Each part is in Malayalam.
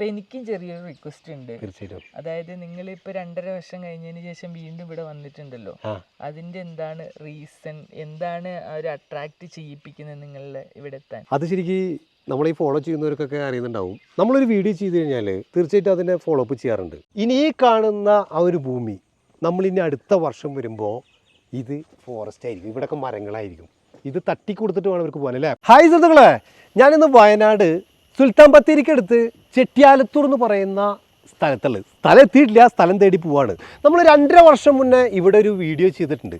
ഇപ്പൊ എനിക്കും ചെറിയൊരു റിക്വസ്റ്റ് ഉണ്ട്. തീർച്ചയായിട്ടും. അതായത് നിങ്ങൾ ഇപ്പൊ രണ്ടര വർഷം കഴിഞ്ഞതിന് ശേഷം വീണ്ടും ഇവിടെ വന്നിട്ടുണ്ടല്ലോ. അതിന്റെ എന്താണ് റീസൺ എന്താണ് ആ ഒരു അട്രാക്ട് ചെയ്യിപ്പിക്കുന്നത് നിങ്ങളെ ഇവിടെ എത്താൻ? അത് ശരിക്കും നമ്മൾ ഈ ഫോളോ ചെയ്യുന്നവർക്കൊക്കെ അറിയുന്നുണ്ടാവും. നമ്മളൊരു വീഡിയോ ചെയ്ത് കഴിഞ്ഞാൽ തീർച്ചയായിട്ടും അതിനെ ഫോളോ അപ്പ് ചെയ്യാറുണ്ട്. ഇനി ഈ കാണുന്ന ആ ഒരു ഭൂമി നമ്മൾ ഇനി അടുത്ത വർഷം വരുമ്പോൾ ഇത് ഫോറസ്റ്റ് ആയിരിക്കും. ഇവിടെയൊക്കെ മരങ്ങളായിരിക്കും. ഇത് തട്ടി കൊടുത്തിട്ട് വേണം ഇവർക്ക് പോകാൻ അല്ലേ? ഹായ് സുഹൃത്തുക്കളെ ഞാനിന്ന് വയനാട് സുൽത്താൻ ബത്തേരിക്കടുത്ത് ചെട്ടിയാലത്തൂർ എന്ന് പറയുന്ന സ്ഥലത്തുള്ളത്. സ്ഥലം എത്തിയിട്ടില്ല സ്ഥലം തേടി പോവാണ്. നമ്മൾ രണ്ടര വർഷം മുന്നേ ഇവിടെ ഒരു വീഡിയോ ചെയ്തിട്ടുണ്ട്.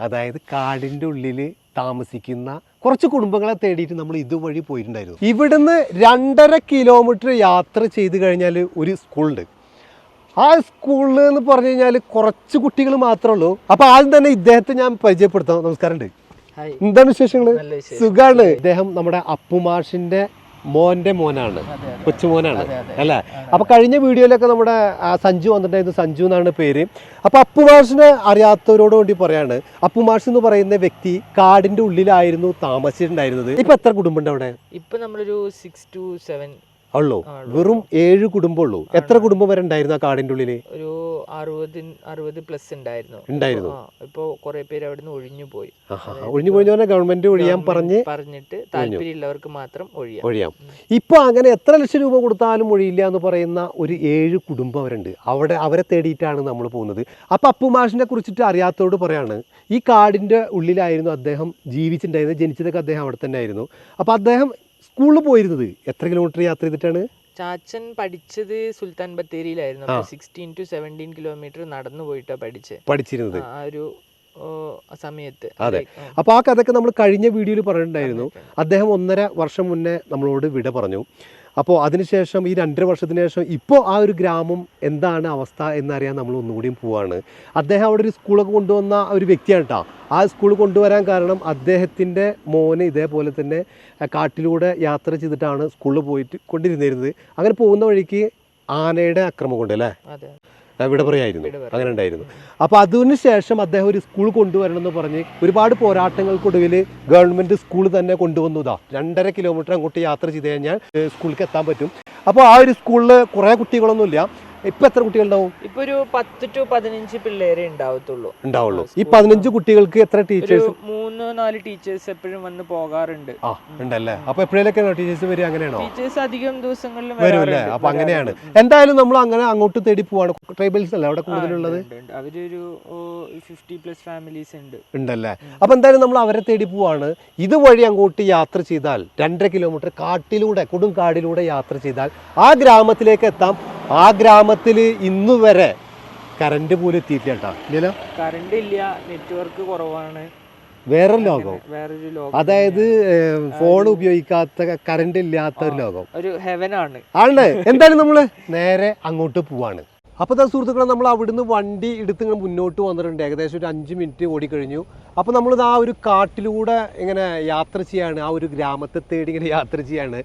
അതായത് കാടിന്റെ ഉള്ളിൽ താമസിക്കുന്ന കുറച്ച് കുടുംബങ്ങളെ തേടിയിട്ട് നമ്മൾ ഇതുവഴി പോയിട്ടുണ്ടായിരുന്നു. ഇവിടുന്ന് രണ്ടര കിലോമീറ്റർ യാത്ര ചെയ്ത് കഴിഞ്ഞാൽ ഒരു സ്കൂളുണ്ട്. ആ സ്കൂളിൽ എന്ന് പറഞ്ഞു കഴിഞ്ഞാൽ കുറച്ച് കുട്ടികൾ മാത്രമേ ഉള്ളൂ. അപ്പോൾ ആദ്യം തന്നെ ഇദ്ദേഹത്തെ ഞാൻ പരിചയപ്പെടുത്താം. നമസ്കാരമുണ്ട്. എന്താണ് വിശേഷങ്ങൾ സുഖമാണ് ഇദ്ദേഹം നമ്മുടെ അപ്പുമാഷിന്റെ മോന്റെ മോനാണ് കൊച്ചുമോനാണ്. അല്ലേ. അപ്പൊ കഴിഞ്ഞ വീഡിയോയിലൊക്കെ നമ്മുടെ സഞ്ജു വന്നിട്ടുണ്ടായിരുന്നു സഞ്ജു എന്നാണ് പേര്. അപ്പൊ അപ്പുമാഷിനെ അറിയാത്തവരോട് വേണ്ടി പറയാണ്. അപ്പുമാഷ് എന്ന് പറയുന്ന വ്യക്തി കാടിന്റെ ഉള്ളിലായിരുന്നു താമസിച്ചിട്ടുണ്ടായിരുന്നത്. ഇപ്പൊ എത്ര കുടുംബം ഉണ്ട് അവിടെ? ഇപ്പൊ നമ്മളൊരു സിക്സ് ടു സെവൻ ഉള്ളൂ വെറും ഏഴ് കുടുംബം ഉള്ളൂ എത്ര കുടുംബം വരെ ഉണ്ടായിരുന്നു ആ കാടിന്റെ ഉള്ളിൽ? ഒരു അറുപത് അറുപത് പ്ലസ് ഉണ്ടായിരുന്നു. ഉണ്ടായിരുന്നു. ഇപ്പോ കുറെ പേര് അവിടുന്ന് ഒഴിഞ്ഞു പോയി. ഒഴിഞ്ഞു പോയി പറഞ്ഞാൽ ഗവൺമെന്റ് ഒഴിയാൻ പറഞ്ഞ് പറഞ്ഞിട്ട് താല്പര്യമുള്ളവർക്ക് മാത്രം ഒഴിയാം. ഒഴിയാം. ഇപ്പൊ അങ്ങനെ എത്ര ലക്ഷം രൂപ കൊടുത്താലും ഒഴിയില്ല എന്ന് പറയുന്ന ഒരു ഏഴ് കുടുംബം അവരുണ്ട്. അവിടെ അവരെ തേടിയിട്ടാണ് നമ്മൾ പോകുന്നത്. അപ്പൊ അപ്പുമാഷിനെ കുറിച്ചിട്ട് അറിയാത്തോട് പറയാണ് ഈ കാടിന്റെ ഉള്ളിലായിരുന്നു അദ്ദേഹം ജീവിച്ചിട്ടുണ്ടായിരുന്നത് ജനിച്ചതൊക്കെ അദ്ദേഹം അവിടെ തന്നെ ആയിരുന്നു അപ്പൊ അദ്ദേഹം സ്കൂളിൽ പോയിരുന്നത്? എത്ര കിലോമീറ്റർ യാത്ര ചെയ്തിട്ടാണ്? ചാച്ചൻ പഠിച്ചത് സുൽത്താൻ ബത്തേരിയിലായിരുന്നു. സിക്സ്റ്റീൻ ടു സെവന്റീൻ കിലോമീറ്റർ നടന്നു പോയിട്ടാ പഠിച്ചത് പഠിച്ചിരുന്നത്. ആ ഒരു സമയത്ത്. അതെ. അപ്പൊ ആ കഥയൊക്കെ നമ്മൾ കഴിഞ്ഞ വീഡിയോയിൽ പറഞ്ഞിട്ടുണ്ടായിരുന്നു. അദ്ദേഹം ഒന്നര വർഷം മുന്നേ നമ്മളോട് വിട പറഞ്ഞു. അപ്പോൾ അതിനുശേഷം ഈ രണ്ടര വർഷത്തിന് ശേഷം ഇപ്പോൾ ആ ഒരു ഗ്രാമം എന്താണ് അവസ്ഥ എന്നറിയാൻ നമ്മൾ ഒന്നുകൂടിയും പോവാണ്. അദ്ദേഹം അവിടെ ഒരു സ്കൂളൊക്കെ കൊണ്ടുവന്ന ഒരു വ്യക്തിയാണ് കേട്ടോ ആ സ്കൂൾ കൊണ്ടുവരാൻ കാരണം അദ്ദേഹത്തിന്റെ മോന് ഇതേപോലെ തന്നെ കാട്ടിലൂടെ യാത്ര ചെയ്തിട്ടാണ് സ്കൂളിൽ പോയിട്ട് കൊണ്ടിരുന്നിരുന്നത്. അങ്ങനെ പോകുന്ന വഴിക്ക് ആനയുടെ അക്രമം കൊണ്ട് അല്ലേ അതെ. ആ, വിട പറയായിരുന്നു. വിട പറയാം. അങ്ങനെ ഉണ്ടായിരുന്നു. അപ്പോൾ അതിനുശേഷം അദ്ദേഹം ഒരു സ്കൂൾ കൊണ്ടുവരണം എന്ന് പറഞ്ഞ് ഒരുപാട് പോരാട്ടങ്ങൾക്കൊടുവിൽ ഗവൺമെന്റ് സ്കൂൾ തന്നെ കൊണ്ടുവന്നു. ഇതാ രണ്ടര കിലോമീറ്റർ അങ്ങോട്ട് യാത്ര ചെയ്ത് കഴിഞ്ഞാൽ സ്കൂളിലേക്ക് എത്താൻ പറ്റും. അപ്പോൾ ആ ഒരു സ്കൂളിൽ കുറേ കുട്ടികളൊന്നുമില്ല. ഇപ്പം എത്ര കുട്ടികളുണ്ടാവും? ഇപ്പൊ ഒരു പത്ത് ടു പതിനഞ്ച് പിള്ളേരെ ഉണ്ടാവത്തുള്ളൂ. ഉണ്ടാവുള്ളൂ. ഈ പതിനഞ്ച് കുട്ടികൾക്ക് എത്ര ടീച്ചേഴ്സ് മൂന്ന് നാല് ടീച്ചേഴ്സ് എപ്പോഴും വന്ന് പോകാറുണ്ട്. ആ ഉണ്ടല്ലേ? അപ്പൊ എപ്പോഴേക്കാണ് ടീച്ചേഴ്സ് വരിക അങ്ങനെയാണോ? ടീച്ചേഴ്സ് അധികം ദിവസങ്ങളിലും വരും അല്ലേ അപ്പോൾ അങ്ങനെയാണ്. എന്തായാലും നമ്മൾ അങ്ങനെ അങ്ങോട്ട് തേടി പോവാണ്. ട്രൈബൽസ് അല്ലേ അവിടെ കൂടുതലുള്ളത്? അവരൊരു ഫിഫ്റ്റി പ്ലസ് ഫാമിലീസ് ഉണ്ട്. ഉണ്ടല്ലേ? അപ്പൊ എന്തായാലും നമ്മൾ അവരെ തേടി പോവാണ്. ഇതുവഴി അങ്ങോട്ട് യാത്ര ചെയ്താൽ രണ്ടര കിലോമീറ്റർ കാട്ടിലൂടെ കൊടുങ്കാടിലൂടെ യാത്ര ചെയ്താൽ ആ ഗ്രാമത്തിലേക്ക് എത്താം. ആ ഗ്രാമത്തിൽ ഇന്നു വരെ കറണ്ട് പോലും എത്തിയിട്ടില്ല കേട്ടോ. ഇല്ലല്ലോ? കറണ്ട് ഇല്ല നെറ്റ്വർക്ക് കുറവാണ്. വേറൊരു ലോകം വേറൊരു ലോകം അതായത് ഫോൺ ഉപയോഗിക്കാത്ത കറണ്ട് ഇല്ലാത്ത ഒരു ലോകം. ഒരു ഹെവൻ ആണ്. ആണ് എന്തായാലും നമ്മൾ? നേരെ അങ്ങോട്ട് പോവാണ്. അപ്പോൾ ദാ സുഹൃത്തുക്കളെ നമ്മൾ അവിടുന്ന് വണ്ടി എടുത്ത് ഇങ്ങനെ മുന്നോട്ട് വന്നിട്ടുണ്ട്. ഏകദേശം ഒരു അഞ്ച് മിനിറ്റ് ഓടിക്കഴിഞ്ഞു. അപ്പോൾ നമ്മൾ ആ ഒരു കാട്ടിലൂടെ ഇങ്ങനെ യാത്ര ചെയ്യാണ്. ആ ഒരു ഗ്രാമത്തെ തേടി ഇങ്ങനെ യാത്ര ചെയ്യാണ്.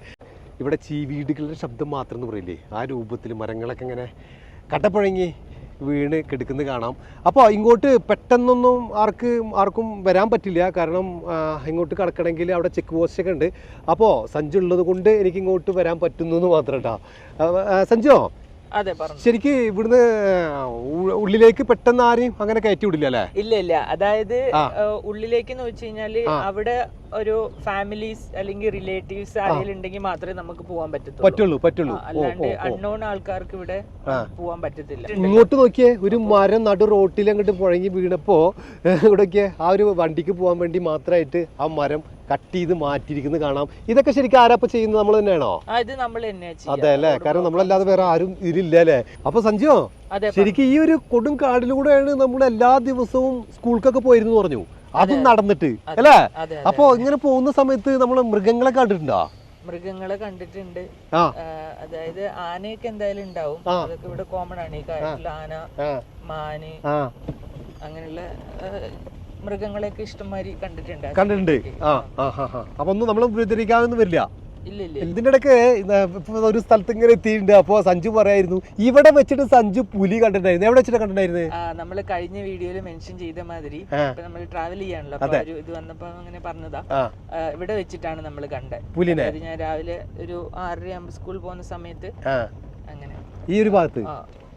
ഇവിടെ ചീവീടുകളുടെ ശബ്ദം മാത്രം എന്ന് പറയില്ലേ? ആ രൂപത്തിൽ മരങ്ങളൊക്കെ ഇങ്ങനെ കട്ടപ്പഴങ്ങി വീണ് കിടക്കുന്നത് കാണാം. അപ്പോൾ ഇങ്ങോട്ട് പെട്ടെന്നൊന്നും ആർക്ക് ആർക്കും വരാൻ പറ്റില്ല. കാരണം ഇങ്ങോട്ട് കടക്കണമെങ്കിൽ അവിടെ ചെക്ക് പോസ്റ്റ് ഒക്കെ ഉണ്ട്. അപ്പോൾ സഞ്ജു ഉള്ളത് കൊണ്ട് എനിക്ക് ഇങ്ങോട്ട് വരാൻ പറ്റുന്നു എന്ന് മാത്രം കേട്ടോ. സഞ്ജോ അതെ പറഞ്ഞു. ശരിക്ക് ഇവിടുന്ന് ഉള്ളിലേക്ക് പെട്ടെന്ന് ആരെയും അങ്ങനെ കയറ്റി വിടില്ല അല്ലേ? ഇല്ല ഇല്ല. അതായത് ഉള്ളിലേക്ക് എന്ന് വെച്ച് കഴിഞ്ഞാൽ അവിടെ ഒരു ഫാമിലീസ് അല്ലെങ്കിൽ റിലേറ്റീവ്സ് ആരെങ്കിലും ഉണ്ടെങ്കിൽ മാത്രമേ നമുക്ക് പോകാൻ പറ്റത്തുള്ളൂ. പറ്റുള്ളൂ അല്ലാണ്ട് അൺനോൺ ആൾക്കാർക്ക് ഇവിടെ പോകാൻ പറ്റത്തില്ല. ഇങ്ങോട്ട് നോക്കിയേ ഒരു മരം നടു റോട്ടിൽ അങ്ങോട്ട് പുഴങ്ങി വീണപ്പോ ഇവിടെയൊക്കെ ആ ഒരു വണ്ടിക്ക് പോകാൻ വേണ്ടി മാത്രമായിട്ട് ആ മരം കട്ട് ചെയ്ത് മാറ്റിയിരിക്കുന്നത് കാണാം. ഇതൊക്കെ ശരിക്കും ആരാപ്പ ചെയ്യുന്നത്? നമ്മൾ തന്നെയാണോ? ഇത് നമ്മൾ അതെ അല്ലേ? കാരണം നമ്മളല്ലാതെ വേറെ ആരും ഇതിലില്ല അല്ലേ? അപ്പൊ സഞ്ജയോ ശരിക്കും ഈ ഒരു കൊടും കാടിലൂടെയാണ് നമ്മൾ എല്ലാ ദിവസവും സ്കൂൾക്കൊക്കെ പോയിരുന്നു പറഞ്ഞു. അതും നടന്നിട്ട് അല്ലേ? അപ്പൊ ഇങ്ങനെ പോകുന്ന സമയത്ത് നമ്മൾ മൃഗങ്ങളെ കണ്ടിട്ടുണ്ടോ? മൃഗങ്ങളെ കണ്ടിട്ടുണ്ട്. അതായത് ആനയൊക്കെ എന്തായാലും ഉണ്ടാവും. അതൊക്കെ ഇവിടെ കോമൺ ആണ്. ഈ കാട്ടിൽ ആന മാന് അങ്ങനെയുള്ള മൃഗങ്ങളെയൊക്കെ ഇഷ്ടംമാതിരി കണ്ടിട്ടുണ്ട്. കണ്ടിട്ടുണ്ട്. ആ. ആ ആ ആ. അപ്പൊ ഒന്നും നമ്മൾ ഉപദ്രവിക്കാമെന്ന് വരില്ല. ഇതിന്റെ ഇടയ്ക്ക് ഒരു സ്ഥലത്ത് ഇങ്ങനെ എത്തിയിട്ടുണ്ട്. അപ്പോ സഞ്ജു പറയായിരുന്നു ഇവിടെ വെച്ചിട്ട് സഞ്ജു പുലി കണ്ടിട്ടുണ്ടായിരുന്നു. എവിടെ വെച്ചിട്ട് കണ്ടിട്ടുണ്ടായിരുന്നു? നമ്മൾ കഴിഞ്ഞ വീഡിയോയിൽ മെൻഷൻ ചെയ്ത മാതിരി നമ്മൾ ട്രാവൽ ചെയ്യാണല്ലോ. ഒരു ഇത് വന്നപ്പോ അങ്ങനെ പറഞ്ഞതാ. ഇവിടെ വെച്ചിട്ടാണ് നമ്മൾ കണ്ടത് പുലിനെ. ഞാൻ രാവിലെ ഒരു ആറര ആകുമ്പോൾ സ്കൂളിൽ പോകുന്ന സമയത്ത് അങ്ങനെ. ഈ ഒരു ഭാഗത്ത്?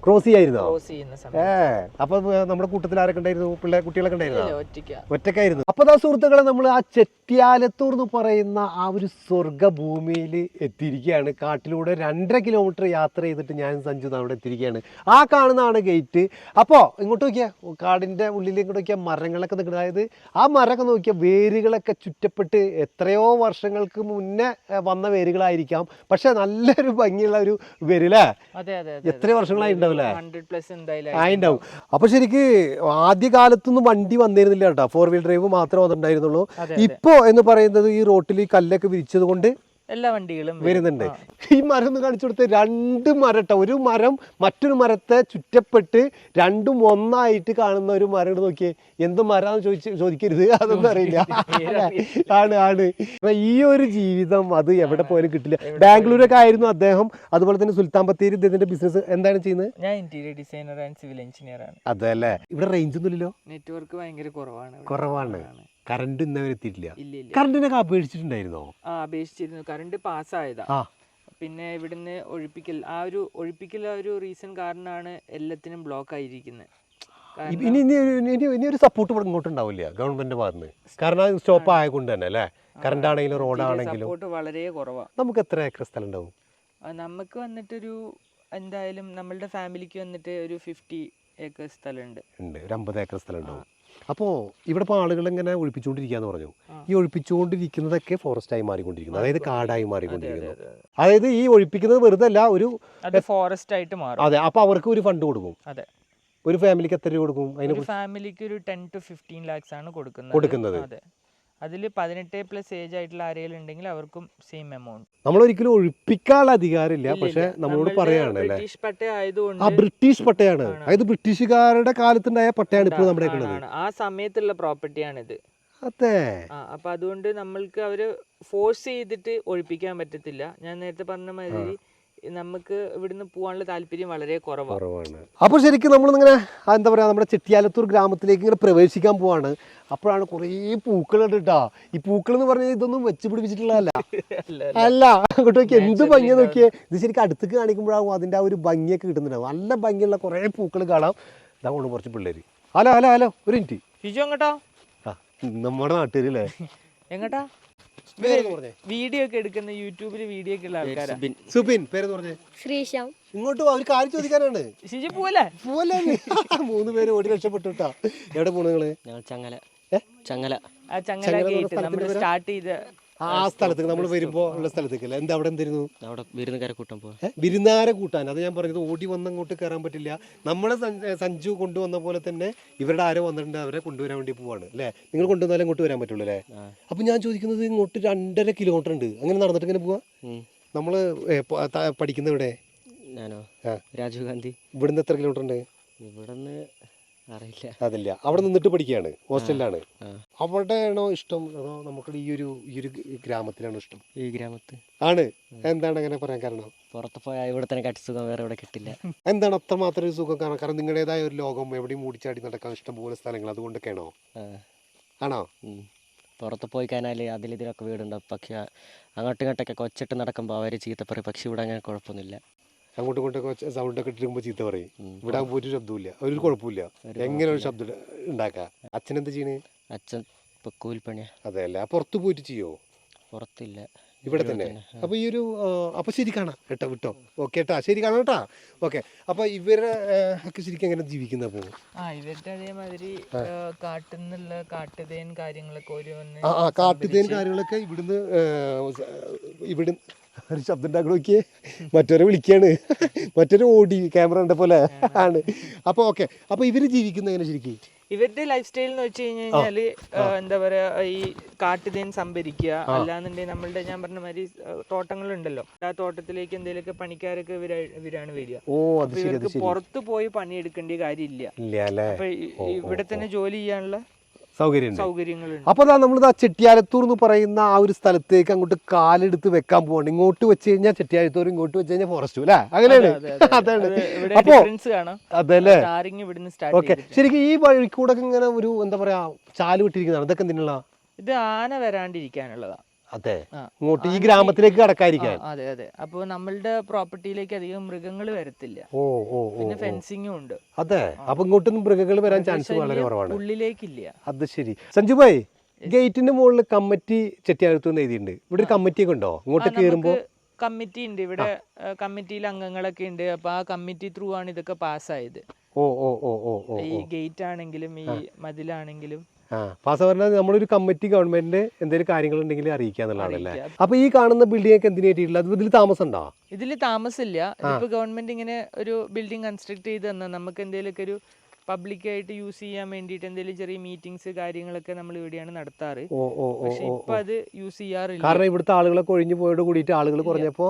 ക്രോസ് ചെയ്യായിരുന്നോ? ക്രോസ് ചെയ്യുന്ന ഏ അപ്പൊ നമ്മുടെ കൂട്ടത്തിൽ ആരൊക്കെ ഉണ്ടായിരുന്നു? പിള്ളേ കുട്ടികളൊക്കെ ഉണ്ടായിരുന്നോ? ഇല്ല, ഒറ്റയ്ക്ക. ഒറ്റക്കായിരുന്നു അപ്പൊ ദാ സുഹൃത്തുക്കളെ നമ്മൾ ആ ചെട്ടിയാലത്തൂർ എന്ന് പറയുന്ന ആ ഒരു സ്വർഗ ഭൂമിയിൽ എത്തിയിരിക്കുകയാണ്. കാട്ടിലൂടെ രണ്ടര കിലോമീറ്റർ യാത്ര ചെയ്തിട്ട് ഞാൻ സഞ്ജു ദാ അവിടെ എത്തിയിരിക്കുകയാണ്. ആ കാണുന്നതാണ് ഗേറ്റ്. അപ്പോൾ ഇങ്ങോട്ട് നോക്കിയാൽ കാടിന്റെ ഉള്ളിൽ ഇങ്ങോട്ട് നോക്കിയാൽ മരങ്ങളൊക്കെ നിൽക്കുന്നത് അതായത് ആ മരമൊക്കെ നോക്കിയാൽ വേരുകളൊക്കെ ചുറ്റപ്പെട്ട് എത്രയോ വർഷങ്ങൾക്ക് മുന്നേ ഏ, വന്ന വേരുകളായിരിക്കാം. പക്ഷെ നല്ലൊരു ഭംഗിയുള്ള ഒരു വേരല്ലേ? അതെ അതെ എത്ര വർഷങ്ങളായി ഉണ്ടാവില്ലേ ആയിണ്ടാവും അപ്പൊ ശരിക്ക് ആദ്യ കാലത്തൊന്നും വണ്ടി വന്നിരുന്നില്ല കേട്ടോ. ഫോർ വീൽ ഡ്രൈവ് മാത്രമേ വന്നിട്ടുണ്ടായിരുന്നുള്ളൂ. അതെ, ഇപ്പോ എന്ന് പറയുന്നത് ഈ റോട്ടിൽ ഈ കല്ലൊക്കെ വിരിച്ചത് കൊണ്ട് എല്ലാ വണ്ടികളും വരുന്നുണ്ട്. ഈ മരം ഒന്ന് കാണിച്ചു കൊടുത്ത് രണ്ട് മരട്ട? ഒരു മരം മറ്റൊരു മരത്തെ ചുറ്റപ്പെട്ട് രണ്ടും ഒന്നായിട്ട് കാണുന്ന ഒരു മരം നോക്കിയേ. എന്ത് മരാന്ന് ചോദിച്ച് ചോദിക്കരുത്. അതൊന്നും അറിയില്ല. ആണ് ആണ്. ഈ ഒരു ജീവിതം അത് എവിടെ പോയാലും കിട്ടില്ല. ബാംഗ്ലൂരൊക്കെ ആയിരുന്നു അദ്ദേഹം. അതുപോലെ തന്നെ സുൽത്താൻ ബത്തേരി ഇദ്ദേഹത്തിന്റെ ബിസിനസ് എന്താണ് ചെയ്യുന്നത്? ഞാൻ interior designer and civil engineer ആണ്. അതെ അല്ലേ ഇവിടെ റേഞ്ച് ഒന്നുമില്ലല്ലോ. നെറ്റ്വർക്ക് ഭയങ്കര കുറവാണ്. കുറവാണ്. കറണ്ട് എത്തിയിട്ടില്ല. ഇല്ല ഇല്ല. കറണ്ടിനൊക്കെ അപേക്ഷിച്ചിട്ടുണ്ടായിരുന്നോ? ആ അപേക്ഷിച്ചിരുന്നു. കറണ്ട് പാസ്സായതാ. ആ. പിന്നെ ഇവിടുന്ന് ഒഴിപ്പിക്കൽ ആ ഒരു ഒഴിപ്പിക്കൽ ആ ഒരു റീസൺ കാരണമാണ് എല്ലാത്തിനും ബ്ലോക്ക് ആയിരിക്കുന്നത് ഇ- ഇനി ഇനി ഒരു- ഇനി ഇനി- ഇനി ഒരു സപ്പോർട്ട് ഇവിടെ ഇങ്ങോട്ട് ഉണ്ടാവില്ല ഭാഗത്ത് കാരണം സ്റ്റോപ്പ് ആയതുകൊണ്ട് തന്നെ അല്ലേ? കറണ്ട് ആണെങ്കിലും റോഡാണെങ്കിലും സപ്പോർട്ട് വളരെ കുറവാണ് നമുക്ക് എത്ര ഏക്കർ സ്ഥലം ഉണ്ടാവും? നമുക്ക് വന്നിട്ടൊരു എന്തായാലും നമ്മളുടെ ഫാമിലിക്ക് വന്നിട്ട് ഒരു ഫിഫ്റ്റി ഏക്കർ സ്ഥലമുണ്ട് ഉണ്ട്. ഒരു അമ്പത് ഏക്കർ സ്ഥലം ഉണ്ടാവും. അപ്പോൾ ഇവിടെ ഇപ്പോൾ ആളുകൾ ഇങ്ങനെ ഒഴിപ്പിച്ചുകൊണ്ടിരിക്കുകയെന്ന് പറഞ്ഞു. ഈ ഒഴിപ്പിച്ചുകൊണ്ടിരിക്കുന്നതൊക്കെ ഫോറസ്റ്റായി മാറിക്കൊണ്ടിരിക്കുന്നു. അതായത് കാടായി മാറിക്കൊണ്ടിരിക്കുന്നു. അതെ അതെ അതായത് ഈ ഒഴിപ്പിക്കുന്നത് വെറുതെ അല്ല ഒരു ഫോറസ്റ്റ് ആയിട്ട് മാറും. അതെ അപ്പോൾ അവർക്ക് ഒരു ഫണ്ട് കൊടുക്കും. അതെ. ഒരു ഫാമിലിക്ക് എത്ര രൂപ കൊടുക്കും? അതിനെ ഫാമിലിക്ക് ഒരു ടെൻ ടു ഫിഫ്റ്റീൻ ലാക്സ് ആണ് കൊടുക്കുന്നത്. കൊടുക്കുന്നത്. അതെ അതിൽ പതിനെട്ട് പ്ലസ് ഏജ് ആയിട്ടുള്ള ആരെങ്കിലും ഉണ്ടെങ്കിൽ അവർക്കും സെയിം എമൗണ്ട് നമ്മൾ ഒരിക്കലും ഒഴിപ്പിക്കാനുള്ള അധികാരമില്ല. പക്ഷെ നമ്മളോട് പറയാണ് ബ്രിട്ടീഷ് പട്ട ആയതുകൊണ്ട് ആ ബ്രിട്ടീഷ് പട്ടയാണ്. അതായത് ബ്രിട്ടീഷുകാരുടെ കാലത്തുണ്ടായ പട്ടയാണ് ഇപ്പോൾ നമ്മുടെ. ആ സമയത്തുള്ള പ്രോപ്പർട്ടിയാണിത്. അതെ. ആ അപ്പൊ അതുകൊണ്ട് നമ്മൾക്ക് അവർ ഫോഴ്സ് ചെയ്തിട്ട് ഒഴിപ്പിക്കാൻ പറ്റത്തില്ല. ഞാൻ നേരത്തെ പറഞ്ഞ മാതിരി നമുക്ക് ഇവിടുന്ന് പോകാനുള്ള താല്പര്യം വളരെ കുറവാണ്. അപ്പോൾ ശരിക്കും നമ്മളിങ്ങനെ ഇങ്ങനെ എന്താ പറയുക നമ്മുടെ ചെട്ടിയാലത്തൂർ ഗ്രാമത്തിലേക്ക് ഇങ്ങനെ പ്രവേശിക്കാൻ പോവാണ്. അപ്പോഴാണ് കുറേ പൂക്കളുണ്ട് കേട്ടോ ഈ പൂക്കൾ എന്ന് പറഞ്ഞാൽ ഇതൊന്നും വെച്ച് പിടിപ്പിച്ചിട്ടുള്ളതല്ല. അല്ല അങ്ങോട്ട് നോക്കിയേ എന്ത് ഭംഗിയാ നോക്കിയേ. ഇത് ശരിക്കും അടുത്തേക്ക് കാണിക്കുമ്പോഴാകും അതിന്റെ ആ ഒരു ഭംഗിയൊക്കെ കിട്ടുന്നുണ്ടാവും. നല്ല ഭംഗിയുള്ള കുറേ പൂക്കൾ കാണാം. ഇതാ കൊണ്ട് കുറച്ച് പിള്ളേര്. ഹലോ ഹലോ ഹലോ ഒരു മിനിറ്റ്. ഷിജു എങ്ങോട്ടാ? നമ്മുടെ നാട്ടിലല്ലേ എങ്ങോട്ടാ? വീഡിയോ ഒക്കെ എടുക്കുന്ന യൂട്യൂബിൽ വീഡിയോ ഒക്കെ ഉള്ള ആൾക്കാരാണ് സുബിൻ. പേര് പറഞ്ഞേ? ശ്രീശാം. ഇങ്ങോട്ട് ഒരു കാര്യം ചോദിക്കാനാണ്. ശിജി പോവല്ലേ? പോലെ മൂന്ന് പേര് ഓടി രക്ഷപ്പെട്ടു കേട്ടാ എവിടെ പോണു നിങ്ങൾ? ഞങ്ങൾ ചങ്ങല. ചങ്ങല. ആ ചങ്ങല ഗേറ്റ് നമ്മൾ സ്റ്റാർട്ട് ചെയ്ത ആ സ്ഥലത്തേക്ക് നമ്മൾ വരുമ്പോ ഉള്ള സ്ഥലത്തേക്ക് അല്ലേ എന്താ അവിടെ എന്തായിരുന്നു അവിടെ വിരുന്നുകാരെ കൂട്ടാൻ പോവാ. ഏ? കൂട്ടാൻ. അത് ഞാൻ പറഞ്ഞത് ഓടി വന്ന് അങ്ങോട്ട് കയറാൻ പറ്റില്ല. നമ്മളെ സഞ്ജ- കൊണ്ടുവന്ന പോലെ തന്നെ ഇവരുടെ ആരോ വന്നിട്ടുണ്ട് അവരെ കൊണ്ടുവരാൻ വേണ്ടി പോവാണ് അല്ലേ? നിങ്ങൾ കൊണ്ടുവന്നാലേ ഇങ്ങോട്ട് വരാൻ പറ്റുള്ളൂ അല്ലേ. അപ്പൊ ഞാൻ ചോദിക്കുന്നത് ഇങ്ങോട്ട് രണ്ടര കിലോമീറ്റർ ഉണ്ട്. അങ്ങനെ നടന്നിട്ട് ഇങ്ങനെ പോവാ? നമ്മൾ നമ്മൾ പഠിക്കുന്നവിടെ പഠിക്കുന്ന ഇവിടെ ഞാനോ? ആ. രാജീവ് ഗാന്ധി. ഇവിടുന്ന് എത്ര കിലോമീറ്റർ ഉണ്ട്? ഇവിടുന്ന് അതില്ല. അവിടെ നിന്നിട്ട് പഠിക്കുകയാണ്. ഹോസ്റ്റലിലാണ്. അവിടെ അവിടെയാണോ ഇഷ്ടം? അതോ നമുക്ക് ഈ ഒരു ഈ ഒരു ഗ്രാമത്തിലാണോ ഇഷ്ടം? ഈ ഗ്രാമത്തിൽ ആണ്. എന്താണ് അങ്ങനെ പറയാൻ കാരണം? പുറത്ത് പോയാൽ ഇവിടെ തന്നെ കട്ടി സുഖം വേറെ ഇവിടെ കിട്ടില്ല. എന്താണ് അത്രമാത്രം ഒരു സുഖം കാരണം? കാരണം നിങ്ങളുടേതായ ഒരു ലോകം എവിടെയും മൂടിച്ചാടി നടക്കാൻ ഇഷ്ടം പോലെ സ്ഥലങ്ങൾ. അതുകൊണ്ടൊക്കെയാണോ. ആണോ. പുറത്ത് പോയി കഴിഞ്ഞാൽ അതിലിതിലൊക്കെ വീടുണ്ടാവും. പക്ഷെ അങ്ങോട്ടും ഇങ്ങോട്ടൊക്കെ കൊച്ചിട്ട് നടക്കുമ്പോൾ അവർ ചീത്തപ്പറി പക്ഷെ ഇവിടെ അങ്ങനെ കുഴപ്പമൊന്നുമില്ല. അങ്ങോട്ടും ഇങ്ങോട്ടൊക്കെ സൗണ്ട് ഒക്കെ ഇട്ടിരിക്കുമ്പോൾ ചീത്ത പറയും. ഇവിടെ ആകുമ്പോൾ ഒരു ശബ്ദമില്ല ഒരു കുഴപ്പമില്ല എങ്ങനെ ഒരു ശബ്ദം ഉണ്ടാക്കാം? അച്ഛൻ എന്താ ചെയ്യണേ? അച്ഛൻ കൂലിപ്പണിയാ അതെ അല്ലേ ആ പുറത്ത് പോയിട്ട് ചെയ്യോ? പുറത്തില്ല. ഇവിടെ തന്നെ. അപ്പൊ ഈ ഒരു അപ്പോൾ അപ്പൊ ശരി കാണാം കേട്ടോ വിട്ടോ. ഓക്കെ കേട്ടാ ശരി കാണാം കേട്ടാ. ഓക്കെ. അപ്പൊ ഇവരെ ഒക്കെ ശരിക്കും എങ്ങനെ ജീവിക്കുന്ന പോകും ആ ഇവരുടെ അതേമാതിരി കാട്ടിൽ നിന്നുള്ള കാട്ടുതേൻ കാര്യങ്ങളൊക്കെ ഒരു ആ കാട്ടുതേൻ കാര്യങ്ങളൊക്കെ ഇവിടുന്ന് ഇവിടുന്ന് ഒരു ശബ്ദം ഉണ്ടാക്കി നോക്കിയേ. മറ്റൊരെ വിളിക്കാണ്. മറ്റൊരു ഓടി ക്യാമറ കണ്ട പോലെ ആണ്. അപ്പൊ ഓക്കെ അപ്പൊ ഇവർ ജീവിക്കുന്ന എങ്ങനെ ശരിക്കും? ഇവരുടെ ലൈഫ് സ്റ്റൈൽ എന്ന് വെച്ച് കഴിഞ്ഞ് കഴിഞ്ഞാൽ എന്താ പറയാ ഈ കാട്ടുതേൻ സംഭരിക്കുക അല്ലാന്നുണ്ടെങ്കിൽ നമ്മളുടെ ഞാൻ പറഞ്ഞ മാതിരി തോട്ടങ്ങളുണ്ടല്ലോ. ആ തോട്ടത്തിലേക്ക് എന്തെങ്കിലുമൊക്കെ പണിക്കാരൊക്കെ ഇവരാ ഇവരാണ് വരിക. അപ്പൊ ഇവർക്ക് പുറത്ത് പോയി പണിയെടുക്കേണ്ട കാര്യമില്ല. അപ്പൊ ഇവിടെ തന്നെ ജോലി ചെയ്യാനുള്ള സൗകര്യമുണ്ട്. സൗകര്യങ്ങളുണ്ട്. അപ്പോൾ അതാ നമ്മളിതാ ചെട്ടിയാലത്തൂർ എന്ന് പറയുന്ന ആ ഒരു സ്ഥലത്തേക്ക് അങ്ങോട്ട് കാലെടുത്ത് വെക്കാൻ പോകണം ഇങ്ങോട്ട് വെച്ച് കഴിഞ്ഞാൽ ചെട്ടിയാലത്തൂർ ഇങ്ങോട്ട് വെച്ച് കഴിഞ്ഞാൽ ഫോറസ്റ്റ് അല്ലേ? അങ്ങനെയാണ്. അതെ, അതെ, അതെ. അതാണ്. അപ്പോ അതല്ലേ? ഓക്കെ. ശരിക്കും ഈ വഴിക്കൂടെ ഇങ്ങനെ ഒരു എന്താ പറയാ ചാൽ വിട്ടിരിക്കുന്നതാണ്. ഇതൊക്കെ എന്തിനുള്ള? ഇത് ആന വരാണ്ടിരിക്കാനുള്ളതാ. അതെ. ഇങ്ങോട്ട് ഈ ഗ്രാമത്തിലേക്ക് കടക്കാതിരിക്കാൻ. അതെ അതെ. അപ്പോൾ നമ്മളുടെ പ്രോപ്പർട്ടിയിലേക്ക് അധികം മൃഗങ്ങൾ വരത്തില്ല. ഓ ഓ പിന്നെ. ഫെൻസിങ്ങും ഉണ്ട്. അതെ. അപ്പൊ ഇങ്ങോട്ടൊന്നും മൃഗങ്ങൾ വരാൻ ചാൻസ് വളരെ കുറവാണ്. ഉള്ളിലേക്കില്ല. അത് ശരി. സഞ്ജു ഭായ് ഗേറ്റിന്റെ മുകളിൽ കമ്മിറ്റി ചെട്ടിയാലത്ത് എന്ന് എഴുതിയിട്ടുണ്ട്. ഇവിടെ ഒരു കമ്മിറ്റി ഒക്കെ ഉണ്ടോ? ഇങ്ങോട്ട് കേറുമ്പോ? കമ്മിറ്റി ഉണ്ട്. ഇവിടെ കമ്മിറ്റിയിൽ അംഗങ്ങളൊക്കെ ഉണ്ട്. അപ്പൊ ആ കമ്മിറ്റി ത്രൂ ആണ് ഇതൊക്കെ പാസ്സായത്. ഓ ഓ ഓ ഓ ഈ ഗേറ്റ് ആണെങ്കിലും ഈ മതിലാണെങ്കിലും ആ പാസ് പറഞ്ഞാൽ നമ്മളൊരു കമ്മിറ്റി ഗവൺമെന്റിന്റെ എന്തെങ്കിലും കാര്യങ്ങളുണ്ടെങ്കിൽ അറിയിക്കുക എന്നുള്ളതാണല്ലേ. അപ്പൊ ഈ കാണുന്ന ബിൽഡിംഗ് ഒക്കെ എന്തിനു പറ്റിയിട്ടില്ല അത് ഇതിൽ താമസം ഉണ്ടോ ഇതിൽ താമസമില്ല. ഇപ്പൊ ഗവൺമെന്റ് ഇങ്ങനെ ഒരു ബിൽഡിംഗ് കൺസ്ട്രക്ട് ചെയ്ത് തന്ന നമുക്ക് എന്തെങ്കിലുമൊക്കെ ഒരു പബ്ലിക്കായിട്ട് യൂസ് ചെയ്യാൻ വേണ്ടിയിട്ട് എന്തെങ്കിലും ചെറിയ മീറ്റിംഗ്സ് കാര്യങ്ങളൊക്കെ നമ്മൾ ഇവിടെയാണ് നടത്താറ്. പക്ഷെ ഇപ്പൊ അത് യൂസ് ചെയ്യാറില്ല. കാരണം ഇവിടുത്തെ ആളുകളൊക്കെ ഒഴിഞ്ഞു പോയോട് കൂടിയിട്ട് ആളുകൾ കുറഞ്ഞപ്പോ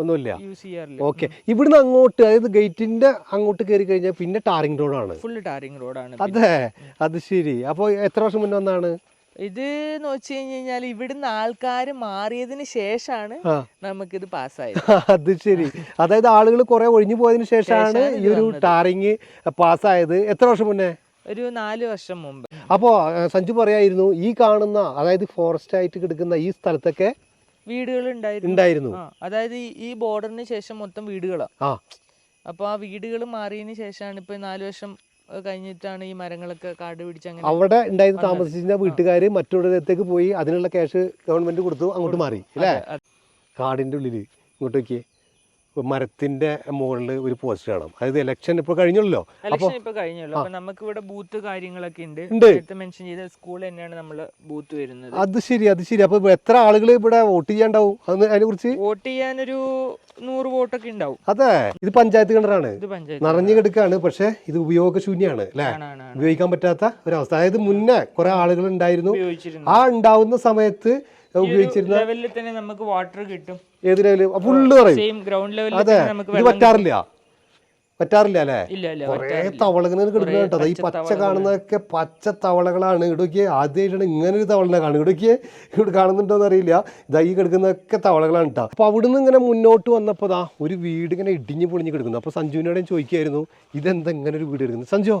ഒന്നുമില്ല. യൂസ് ചെയ്യാറില്ല. ഓക്കെ ഇവിടുന്ന് അങ്ങോട്ട് അതായത് ഗേറ്റിന്റെ അങ്ങോട്ട് കയറി കഴിഞ്ഞാൽ പിന്നെ ടാറിംഗ് റോഡാണ്. ഫുൾ ടാറിംഗ് റോഡാണ് അതെ അത് ശരി. അപ്പോൾ എത്ര വർഷം മുന്നേ വന്നാണ്? ഇത് എന്ന് വെച്ച് കഴിഞ്ഞാൽ ഇവിടുന്ന് ആൾക്കാർ മാറിയതിന് ശേഷമാണ് നമുക്ക് നമുക്കിത് പാസ്സായത്. അത് ശരി. അതായത് ആളുകൾ കുറെ ഒഴിഞ്ഞു പോയതിനു ശേഷമാണ് ഈ ഒരു ടാറിംഗ് ടാറിങ് പാസ്സായത്. എത്ര വർഷം മുന്നേ? ഒരു നാല് വർഷം മുമ്പ്. അപ്പോൾ സഞ്ജു പറയായിരുന്നു ഈ കാണുന്ന അതായത് ഫോറസ്റ്റ് ആയിട്ട് കിടക്കുന്ന ഈ സ്ഥലത്തൊക്കെ വീടുകൾ ഉണ്ടായിരുന്നു. അതായത് ഈ- ബോർഡറിന് ശേഷം മൊത്തം വീടുകളാണ് അപ്പൊ ആ വീടുകൾ മാറിയതിന് ശേഷമാണ് ഇപ്പൊ നാലു വർഷം കഴിഞ്ഞിട്ടാണ് ഈ മരങ്ങളൊക്കെ കാട് പിടിച്ച് അങ്ങനെ അവിടെ ഉണ്ടായിരുന്ന താമസിച്ചിരുന്ന വീട്ടുകാർ മറ്റൊരിടത്തേക്ക് പോയി അതിനുള്ള ക്യാഷ് ഗവൺമെന്റ് കൊടുത്തു അങ്ങോട്ട് മാറി അല്ലേ? കാടിന്റെ ഉള്ളിൽ. ഇങ്ങോട്ട് നോക്കിയേ. മരത്തിന്റെ മുകളിൽ ഒരു പോസ്റ്റ് കാണാം. അതായത് ഇലക്ഷൻ ഇപ്പോൾ കഴിഞ്ഞല്ലോ ഇലക്ഷൻ ഇപ്പൊ കഴിഞ്ഞല്ലോ അപ്പൊ നമുക്ക് ഇവിടെ ബൂത്ത് കാര്യങ്ങളൊക്കെ ഉണ്ട്. നേരത്തെ മെൻഷൻ ചെയ്ത സ്കൂൾ തന്നെയാണ് നമ്മൾ ബൂത്ത് വരുന്നത്. അത് ശരി അത് ശരി. അപ്പൊ എത്ര ആളുകൾ ഇവിടെ വോട്ട് ചെയ്യാണ്ടാവും? അതിനെ കുറിച്ച്? വോട്ട് ചെയ്യാനൊരു നൂറ് വോട്ടൊക്കെ ഉണ്ടാവും. അതെ. ഇത് പഞ്ചായത്ത് കിണറാണ്. നിറഞ്ഞു കിടക്കാണ് പക്ഷെ ഇത് ഉപയോഗശൂന്യാണ് അല്ലെ. ഉപയോഗിക്കാൻ പറ്റാത്ത ഒരവസ്ഥ. അതായത് മുന്നേ കുറെ ആളുകൾ ഉണ്ടായിരുന്നു. ആ ഉണ്ടാവുന്ന സമയത്ത് ഉപയോഗിച്ചിരുന്ന ലെവലിൽ തന്നെ നമുക്ക് വാട്ടർ കിട്ടും. ഏത് ലെവൽ ഫുള്ള് പറയും. അതെ. ഇത് പറ്റാറില്ല പറ്റാറില്ല അല്ലേ? കുറേ തവളകൾ കിടക്കുന്ന കേട്ടോ. ഈ പച്ച കാണുന്നതൊക്കെ പച്ച തവളകളാണ്. ഇടുക്കിയെ ആദ്യമായിട്ടാണ് ഇങ്ങനെ ഒരു തവളനെ കാണുക ഇടുക്കിയെ ഇവിടെ കാണുന്നുണ്ടോന്ന് അറിയില്ല. ഇതായി ഈ കിടക്കുന്നതൊക്കെ തവളകളാണ് കേട്ടോ അപ്പൊ അവിടുന്ന് ഇങ്ങനെ മുന്നോട്ട് വന്നപ്പോൾ ദാ ഒരു വീട് ഇങ്ങനെ ഇടിഞ്ഞു പൊളിഞ്ഞ് കിടക്കുന്നു. അപ്പൊ സഞ്ജുവിനോടും ചോദിക്കായിരുന്നു ഇതെന്താ ഇങ്ങനെ ഒരു വീട് എടുക്കുന്നത് സഞ്ജു.